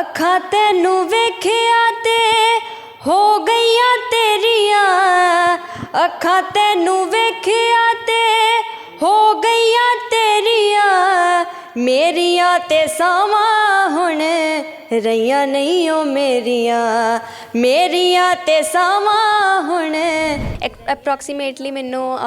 ਅੱਖਾਂ ਤੈਨੂੰ ਵੇਖਿਆ ਤੇ ਹੋ ਗਈਆਂ ਤੇਰੀਆਂ। ਅੱਖਾਂ ਤੈਨੂੰ ਵੇਖਿਆ ਤੇ ਹੋ ਗਈਆਂ ਤੇਰੀਆਂ। ਮੇਰੀਆਂ ਤੇ ਸਾਵਾਂ ਹੁਣ ਰਹੀਆਂ ਨਹੀਂ ਓ ਮੇਰੀਆਂ ਮੇਰੀਆਂ ਤੇ ਸਾਵਾਂ ਹੁਣ। ਅਪਰੋਕਸੀਮੇਟਲੀ ਮੈਨੂੰ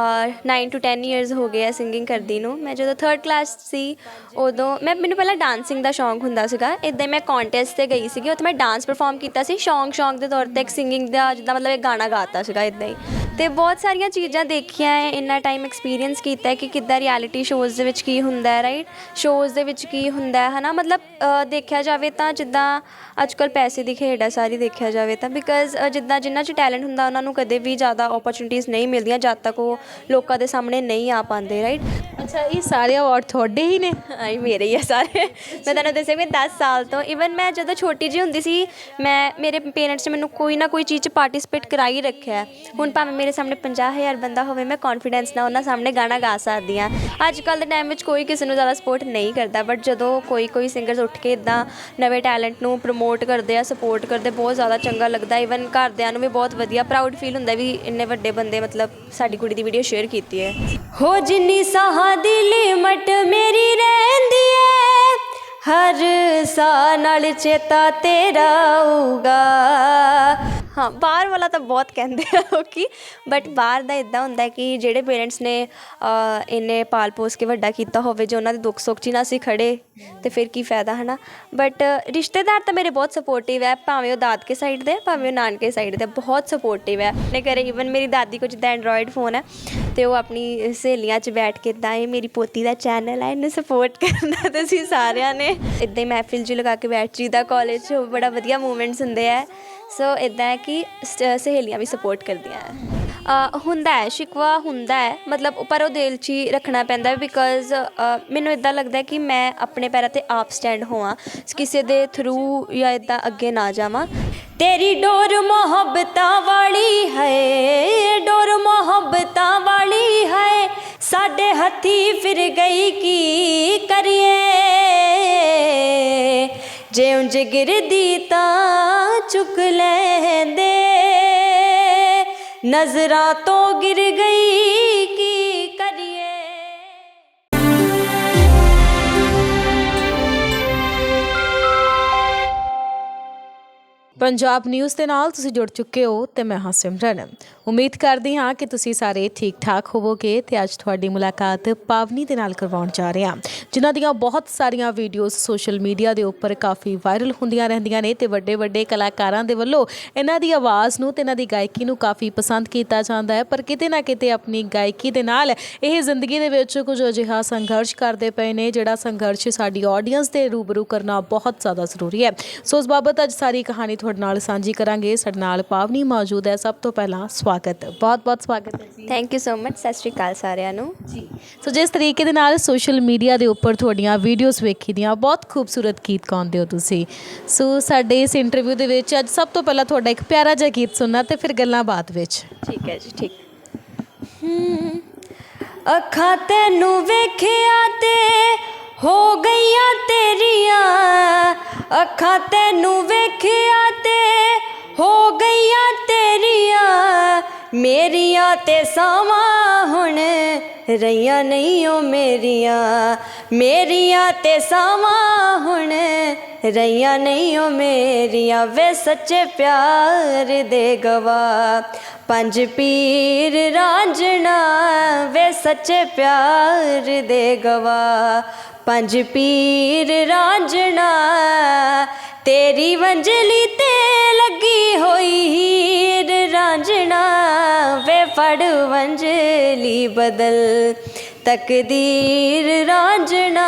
9 ਟੂ 10 ਇਅਰਸ ਹੋ ਗਏ ਆ ਸਿੰਗਿੰਗ ਕਰਦੀ ਨੂੰ। ਮੈਂ ਜਦੋਂ 3rd ਕਲਾਸ ਸੀ, ਉਦੋਂ ਮੈਂ, ਮੈਨੂੰ ਪਹਿਲਾਂ ਡਾਂਸਿੰਗ ਦਾ ਸ਼ੌਂਕ ਹੁੰਦਾ ਸੀਗਾ। ਇਦਾਂ ਮੈਂ ਕੰਟੈਸਟ ਤੇ ਗਈ ਸੀਗੀ, ਉੱਥੇ ਮੈਂ ਡਾਂਸ ਪਰਫਾਰਮ ਕੀਤਾ ਸੀ। ਸ਼ੌਂਕ ਸ਼ੌਂਕ ਦੇ ਤੌਰ ਤੇ ਇੱਕ ਸਿੰਗਿੰਗ ਦਾ, ਜਿੱਦਾਂ ਮਤਲਬ ਇੱਕ ਗਾਣਾ ਗਾਤਾ ਸੀਗਾ ਇਦਾਂ ਹੀ। ਤੇ ਬਹੁਤ ਸਾਰੀਆਂ ਚੀਜ਼ਾਂ ਦੇਖੀਆਂ ਹੈ ਇੰਨਾ ਟਾਈਮ ਐਕਸਪੀਰੀਅੰਸ ਕੀਤਾ ਹੈ ਕਿ ਕਿੱਦਾਂ ਰਿਐਲਿਟੀ ਸ਼ੋਜ਼ ਦੇ ਵਿੱਚ ਕੀ ਹੁੰਦਾ ਹੈ ਰਾਈਟ ਸ਼ੋਜ਼ ਦੇ ਵਿੱਚ ਕੀ ਹੁੰਦਾ ਹੈ ਹਨਾ? ਮਤਲਬ ਦੇਖਿਆ ਜਾਵੇ ਤਾਂ ਜਿੱਦਾਂ ਅੱਜਕੱਲ ਪੈਸੇ ਦੀ ਖੇਡ ਹੈ ਸਾਰੀ ਦੇਖਿਆ ਜਾਵੇ ਤਾਂ ਬਿਕਾਜ਼ ਜਿੱਦਾਂ ਜਿਨ੍ਹਾਂ 'ਚ ਟੈਲੈਂਟ ਹੁੰਦਾ ਉਹਨਾਂ ਨੂੰ ਕਦੇ ਵੀ ਜ਼ਿਆਦਾ ਓਪਰਚੁਨਿਟੀਜ਼ ਨਹੀਂ ਮਿਲਦੀਆਂ ਜਦ ਤੱਕ ਉਹ ਲੋਕਾਂ ਦੇ ਸਾਹਮਣੇ ਨਹੀਂ ਆ ਪਾਉਂਦੇ ਰਾਈਟ ਅੱਛਾ ਇਹ ਸਾਰੇ ਅਵਾਰਡ ਤੁਹਾਡੇ ਹੀ ਨੇ? ਆਈ ਮੇਰੇ ਹੀ ਆ ਸਾਰੇ। ਮੈਂ ਤੁਹਾਨੂੰ ਦੱਸਿਆ ਵੀ 10 ਸਾਲ ਤੋਂ ਇਵਨ ਮੈਂ ਜਦੋਂ ਛੋਟੀ ਜਿਹੀ ਹੁੰਦੀ ਸੀ ਮੈਂ ਮੇਰੇ ਪੇਰੈਂਟਸ ਨੇ ਮੈਨੂੰ ਕੋਈ ਨਾ ਕੋਈ ਚੀਜ਼ 'ਚ ਪਾਰਟਿਸਿਪੇਟ ਕਰਾਈ ਰੱਖਿਆ। ਹੁਣ ਭਾਵੇਂ ਮੇਰੇ ਸਾਹਮਣੇ 50000 ਬੰਦਾ ਹੋਵੇ ਮੈਂ ਕੌਨਫੀਡੈਂਸ ਨਾਲ ਉਹਨਾਂ ਸਾਹਮਣੇ ਗਾਣਾ ਗਾ ਸਕਦੀ ਹਾਂ। ਅੱਜ ਕੱਲ ਦੇ ਟਾਈਮ ਵਿੱਚ ਕੋਈ ਕਿਸੇ ਨੂੰ ਜ਼ਿਆਦਾ ਸਪੋਰਟ ਨਹੀਂ ਕਰਦਾ ਬਟ ਜਦੋਂ ਕੋਈ ਕੋਈ ਸਿੰਗਰਸ ਉੱਠ ਕੇ ਇਦਾਂ ਨਵੇਂ ਟੈਲੈਂਟ ਨੂੰ ਪ੍ਰਮੋਟ ਕਰਦੇ ਆ ਸਪੋਰਟ ਕਰਦੇ, ਬਹੁਤ ਜ਼ਿਆਦਾ ਚੰਗਾ ਲੱਗਦਾ ਇਵਨ ਘਰਦਿਆਂ ਨੂੰ ਵੀ ਬਹੁਤ ਵਧੀਆ ਪ੍ਰਾਊਡ ਫੀਲ ਹੁੰਦਾ ਵੀ ਇੰਨੇ ਵੱਡੇ ਬੰਦੇ ਮਤਲਬ ਸਾਡੀ ਕੁੜੀ ਦੀ ਵੀਡੀਓ ਸ਼ੇਅਰ ਕੀਤੀ ਹੈ। ਹੋ ਜਿੰਨੀ ਸਾਹਾਂ ਦੀ ਲਿਮਟ ਮੇਰੀ ਰਹਿੰਦੀ ਏ। ਹਰ ਸਾਹ ਨਾਲ ਚੇਤਾ ਤੇਰਾ ਆਊਗਾ। ਹਾਂ ਬਾਹਰ ਵਾਲਾ ਤਾਂ ਬਹੁਤ ਕਹਿੰਦੇ ਆ ਲੋਕੀ ਬਟ ਬਾਹਰ ਦਾ ਇਦਾਂ ਹੁੰਦਾ ਕਿ ਜਿਹੜੇ ਪੇਰੈਂਟਸ ਨੇ ਅਹ, ਇੰਨੇ ਪਾਲ ਪੋਸ ਕੇ ਵੱਡਾ ਕੀਤਾ ਹੋਵੇ ਜੇ ਉਹਨਾਂ ਦੇ ਦੁੱਖ ਸੁੱਖ 'ਚ ਹੀ ਨਾ ਅਸੀਂ ਖੜੇ ਤੇ ਫਿਰ ਕੀ ਫਾਇਦਾ ਹਨਾ? ਬਟ ਰਿਸ਼ਤੇਦਾਰ ਤਾਂ ਮੇਰੇ ਬਹੁਤ ਸਪੋਰਟਿਵ ਹੈ ਭਾਵੇਂ ਉਹ ਦਾਦਕੇ ਸਾਈਡ ਦੇ ਭਾਵੇਂ ਉਹ ਨਾਨਕੇ ਸਾਈਡ ਦੇ ਬਹੁਤ ਸਪੋਰਟਿਵ ਹੈ। ਆਪਣੇ ਘਰੇ ਇਵਨ ਮੇਰੀ ਦਾਦੀ ਕੋਲ ਜਿੱਦਾਂ ਐਂਡਰੋਇਡ ਫੋਨ ਹੈ ਤੇ ਉਹ ਆਪਣੀ ਸਹੇਲੀਆਂ 'ਚ ਬੈਠ ਕੇ ਤਾਂ ਇਹ ਮੇਰੀ ਪੋਤੀ ਦਾ ਚੈਨਲ ਹੈ ਇਹਨੂੰ ਸਪੋਰਟ ਕਰਨਾ ਤੇ ਅਸੀਂ ਸਾਰਿਆਂ ਨੇ। ਇਦਾਂ ਹੀ ਮਹਿਫਿਲ 'ਚ ਲਗਾ ਕੇ ਬੈਠ ਜੀਦਾ ਕਾਲਜ ਬੜਾ ਵਧੀਆ ਮੂਵਮੈਂਟਸ ਹੁੰਦੇ ਆ। ਸੋ ਇਦਾਂ ਹੈ ਕਿ ਸ- ਸਹੇਲੀਆਂ ਵੀ ਸਪੋਰਟ ਕਰਦੀਆਂ ਹੈ ਅ, ਹੁੰਦਾ ਹੈ ਸ਼ਿਕਵਾ ਹੁੰਦਾ ਹੈ ਮਤਲਬ ਪਰ ਉਹ ਦਿਲ 'ਚ ਹੀ ਰੱਖਣਾ ਪੈਂਦਾ ਹੈ ਬਿਕਾਜ਼ ਮੈਨੂੰ ਇਦਾਂ ਲੱਗਦਾ ਹੈ ਕਿ ਮੈਂ ਆਪਣੇ ਪੈਰਾਂ ਤੇ ਆਪ ਸਟੈਂਡ ਹੋਵਾਂ ਕਿਸੇ ਦੇ ਥਰੂ ਜਾਂ ਇਦਾਂ ਅੱਗੇ ਨਾ ਜਾਵਾਂ। ਤੇਰੀ ਡੋਰ ਮੁਹੱਬਤਾਂ ਵਾਲੀ ਹੈ ਡੋਰ ਮੁਹੱਬਤਾਂ ਵਾਲੀ ਹੈ ਸਾਡੇ ਹੱਥੀ ਫਿਰ ਗਈ ਕੀ ਕਰੀਏ? ਜੇ ਉਂਝ ਗਿਰਦੀ ਤਾਂ ਚੁੱਕ ਲੈਂਦੇ। ਨਜ਼ਰਾਂ ਤੋਂ ਗਿਰ ਗਈ ਕੀ ਕਰੀਏ। ਪੰਜਾਬ ਨਿਊਜ਼ ਦੇ ਨਾਲ ਤੁਸੀਂ ਜੁੜ ਚੁੱਕੇ ਹੋ ਤੇ ਮੈਂ ਹਾਂ ਸਿਮਰਨ। ਉਮੀਦ ਕਰਦੀ ਹਾਂ ਕਿ ਤੁਸੀਂ ਸਾਰੇ ਠੀਕ ਠਾਕ ਹੋਵੋਗੇ ਤੇ ਅੱਜ ਤੁਹਾਡੀ ਮੁਲਾਕਾਤ ਪਾਵਨੀ ਦੇ ਨਾਲ ਕਰਵਾਉਣ ਜਾ ਰਹੇ ਹਾਂ। ਜਿਨ੍ਹਾਂ ਦੀਆਂ ਬਹੁਤ ਸਾਰੀਆਂ ਵੀਡੀਓਜ਼ ਸੋਸ਼ਲ ਮੀਡੀਆ ਦੇ ਉੱਪਰ ਕਾਫੀ ਵਾਇਰਲ ਹੁੰਦੀਆਂ ਰਹਿੰਦੀਆਂ ਨੇ ਤੇ ਵੱਡੇ ਵੱਡੇ ਕਲਾਕਾਰਾਂ ਦੇ ਵੱਲੋਂ ਇਹਨਾਂ ਦੀ ਆਵਾਜ਼ ਨੂੰ ਤੇ ਇਹਨਾਂ ਦੀ ਗਾਇਕੀ ਨੂੰ ਕਾਫੀ ਪਸੰਦ ਕੀਤਾ ਜਾਂਦਾ ਹੈ। ਪਰ ਕਿਤੇ ਨਾ ਕਿਤੇ ਆਪਣੀ ਗਾਇਕੀ ਦੇ ਨਾਲ ਇਹ ਜ਼ਿੰਦਗੀ ਦੇ ਵਿੱਚ ਕੁਝ ਅਜਿਹਾ ਸੰਘਰਸ਼ ਕਰਦੇ ਪਏ ਨੇ, ਜਿਹੜਾ ਸੰਘਰਸ਼ ਸਾਡੀ ਆਡੀਅנס ਦੇ ਰੂਬਰੂ ਕਰਨਾ ਬਹੁਤ ਜ਼ਿਆਦਾ ਜ਼ਰੂਰੀ ਹੈ। ਸੋ ਉਸ ਬਾਬਤ ਅੱਜ ਸਾਰੀ ਕਹਾਣੀ ਤੁਹਾਡੇ ਨਾਲ ਸਾਂਝੀ ਕਰਾਂਗੇ। ਸਾਡੇ ਨਾਲ ਪਾਵਨੀ ਮੌਜੂਦ ਹੈ। ਸਭ ਤੋਂ ਪਹਿਲਾਂ ਸਵਾਗਤ ਬਹੁਤ ਬਹੁਤ ਸਵਾਗਤ ਹੈ ਜੀ। ਥੈਂਕ ਯੂ ਸੋ ਮਚ ਸਤਿ ਸ਼੍ਰੀ ਅਕਾਲ ਸਾਰਿਆਂ ਨੂੰ। ਜੀ। ਸੋ ਜਿਸ ਤਰੀਕੇ ਦੇ ਨਾਲ ਸੋਸ਼ਲ ਮੀਡੀਆ ਦੇ ਉੱਪਰ ਤੁਹਾਡੀਆਂ ਵੀਡੀਓਜ਼ ਵੇਖੀਦੀਆਂ ਬਹੁਤ ਖੂਬਸੂਰਤ ਗੀਤ ਗਾਉਂਦੇ ਹੋ ਤੁਸੀਂ। ਸੋ ਸਾਡੇ ਇਸ ਇੰਟਰਵਿਊ ਦੇ ਵਿੱਚ ਅੱਜ ਸਭ ਤੋਂ ਪਹਿਲਾਂ ਤੁਹਾਡਾ ਇੱਕ ਪਿਆਰਾ ਜਿਹਾ ਗੀਤ ਸੁਣਨਾ ਤੇ ਫਿਰ ਗੱਲਾਂ ਬਾਤ ਵਿੱਚ। ਠੀਕ ਹੈ ਜੀ ਠੀਕ। ਅੱਖਾਂ ਤੈਨੂੰ ਵੇਖਿਆ ਤੇ ਹੋ ਗਈਆਂ ਤੇਰੀਆਂ। ਅੱਖਾਂ ਤੈਨੂੰ ਵੇਖਿਆ ਤੇ ਹੋ ਗਈਆਂ ਤੇਰੀਆਂ, ਮੇਰੀਆਂ ਤੇ ਸਾਵਾਂ ਹੁਣ ਰਹੀਆਂ ਨਹੀਂ ਓ ਮੇਰੀਆਂ। ਮੇਰੀਆਂ ਤੇ ਸਾਵਾਂ ਹੁਣ ਰਹੀਆਂ ਨਹੀਂ ਓ ਮੇਰੀਆਂ। ਵੇ ਸੱਚੇ ਪਿਆਰ ਦੇ ਗਵਾ ਪੰਜ ਪੀਰ ਰਾਂਝਣਾ। ਵੇ ਸੱਚੇ ਪਿਆਰ ਦੇ ਗਵਾ ਪੰਜ ਪੀਰ ਰਾਂਝਣਾ ਤੇਰੀ ਵੰਜਲੀ ਤੇ ਲੱਗੀ ਹੋਈ ਹੀਰ ਰਾਂਝਣਾ ਵੇ ਫੜ ਵੰਜਲੀ ਬਦਲ। ਤਕਦੀਰ ਰਾਂਝਣਾ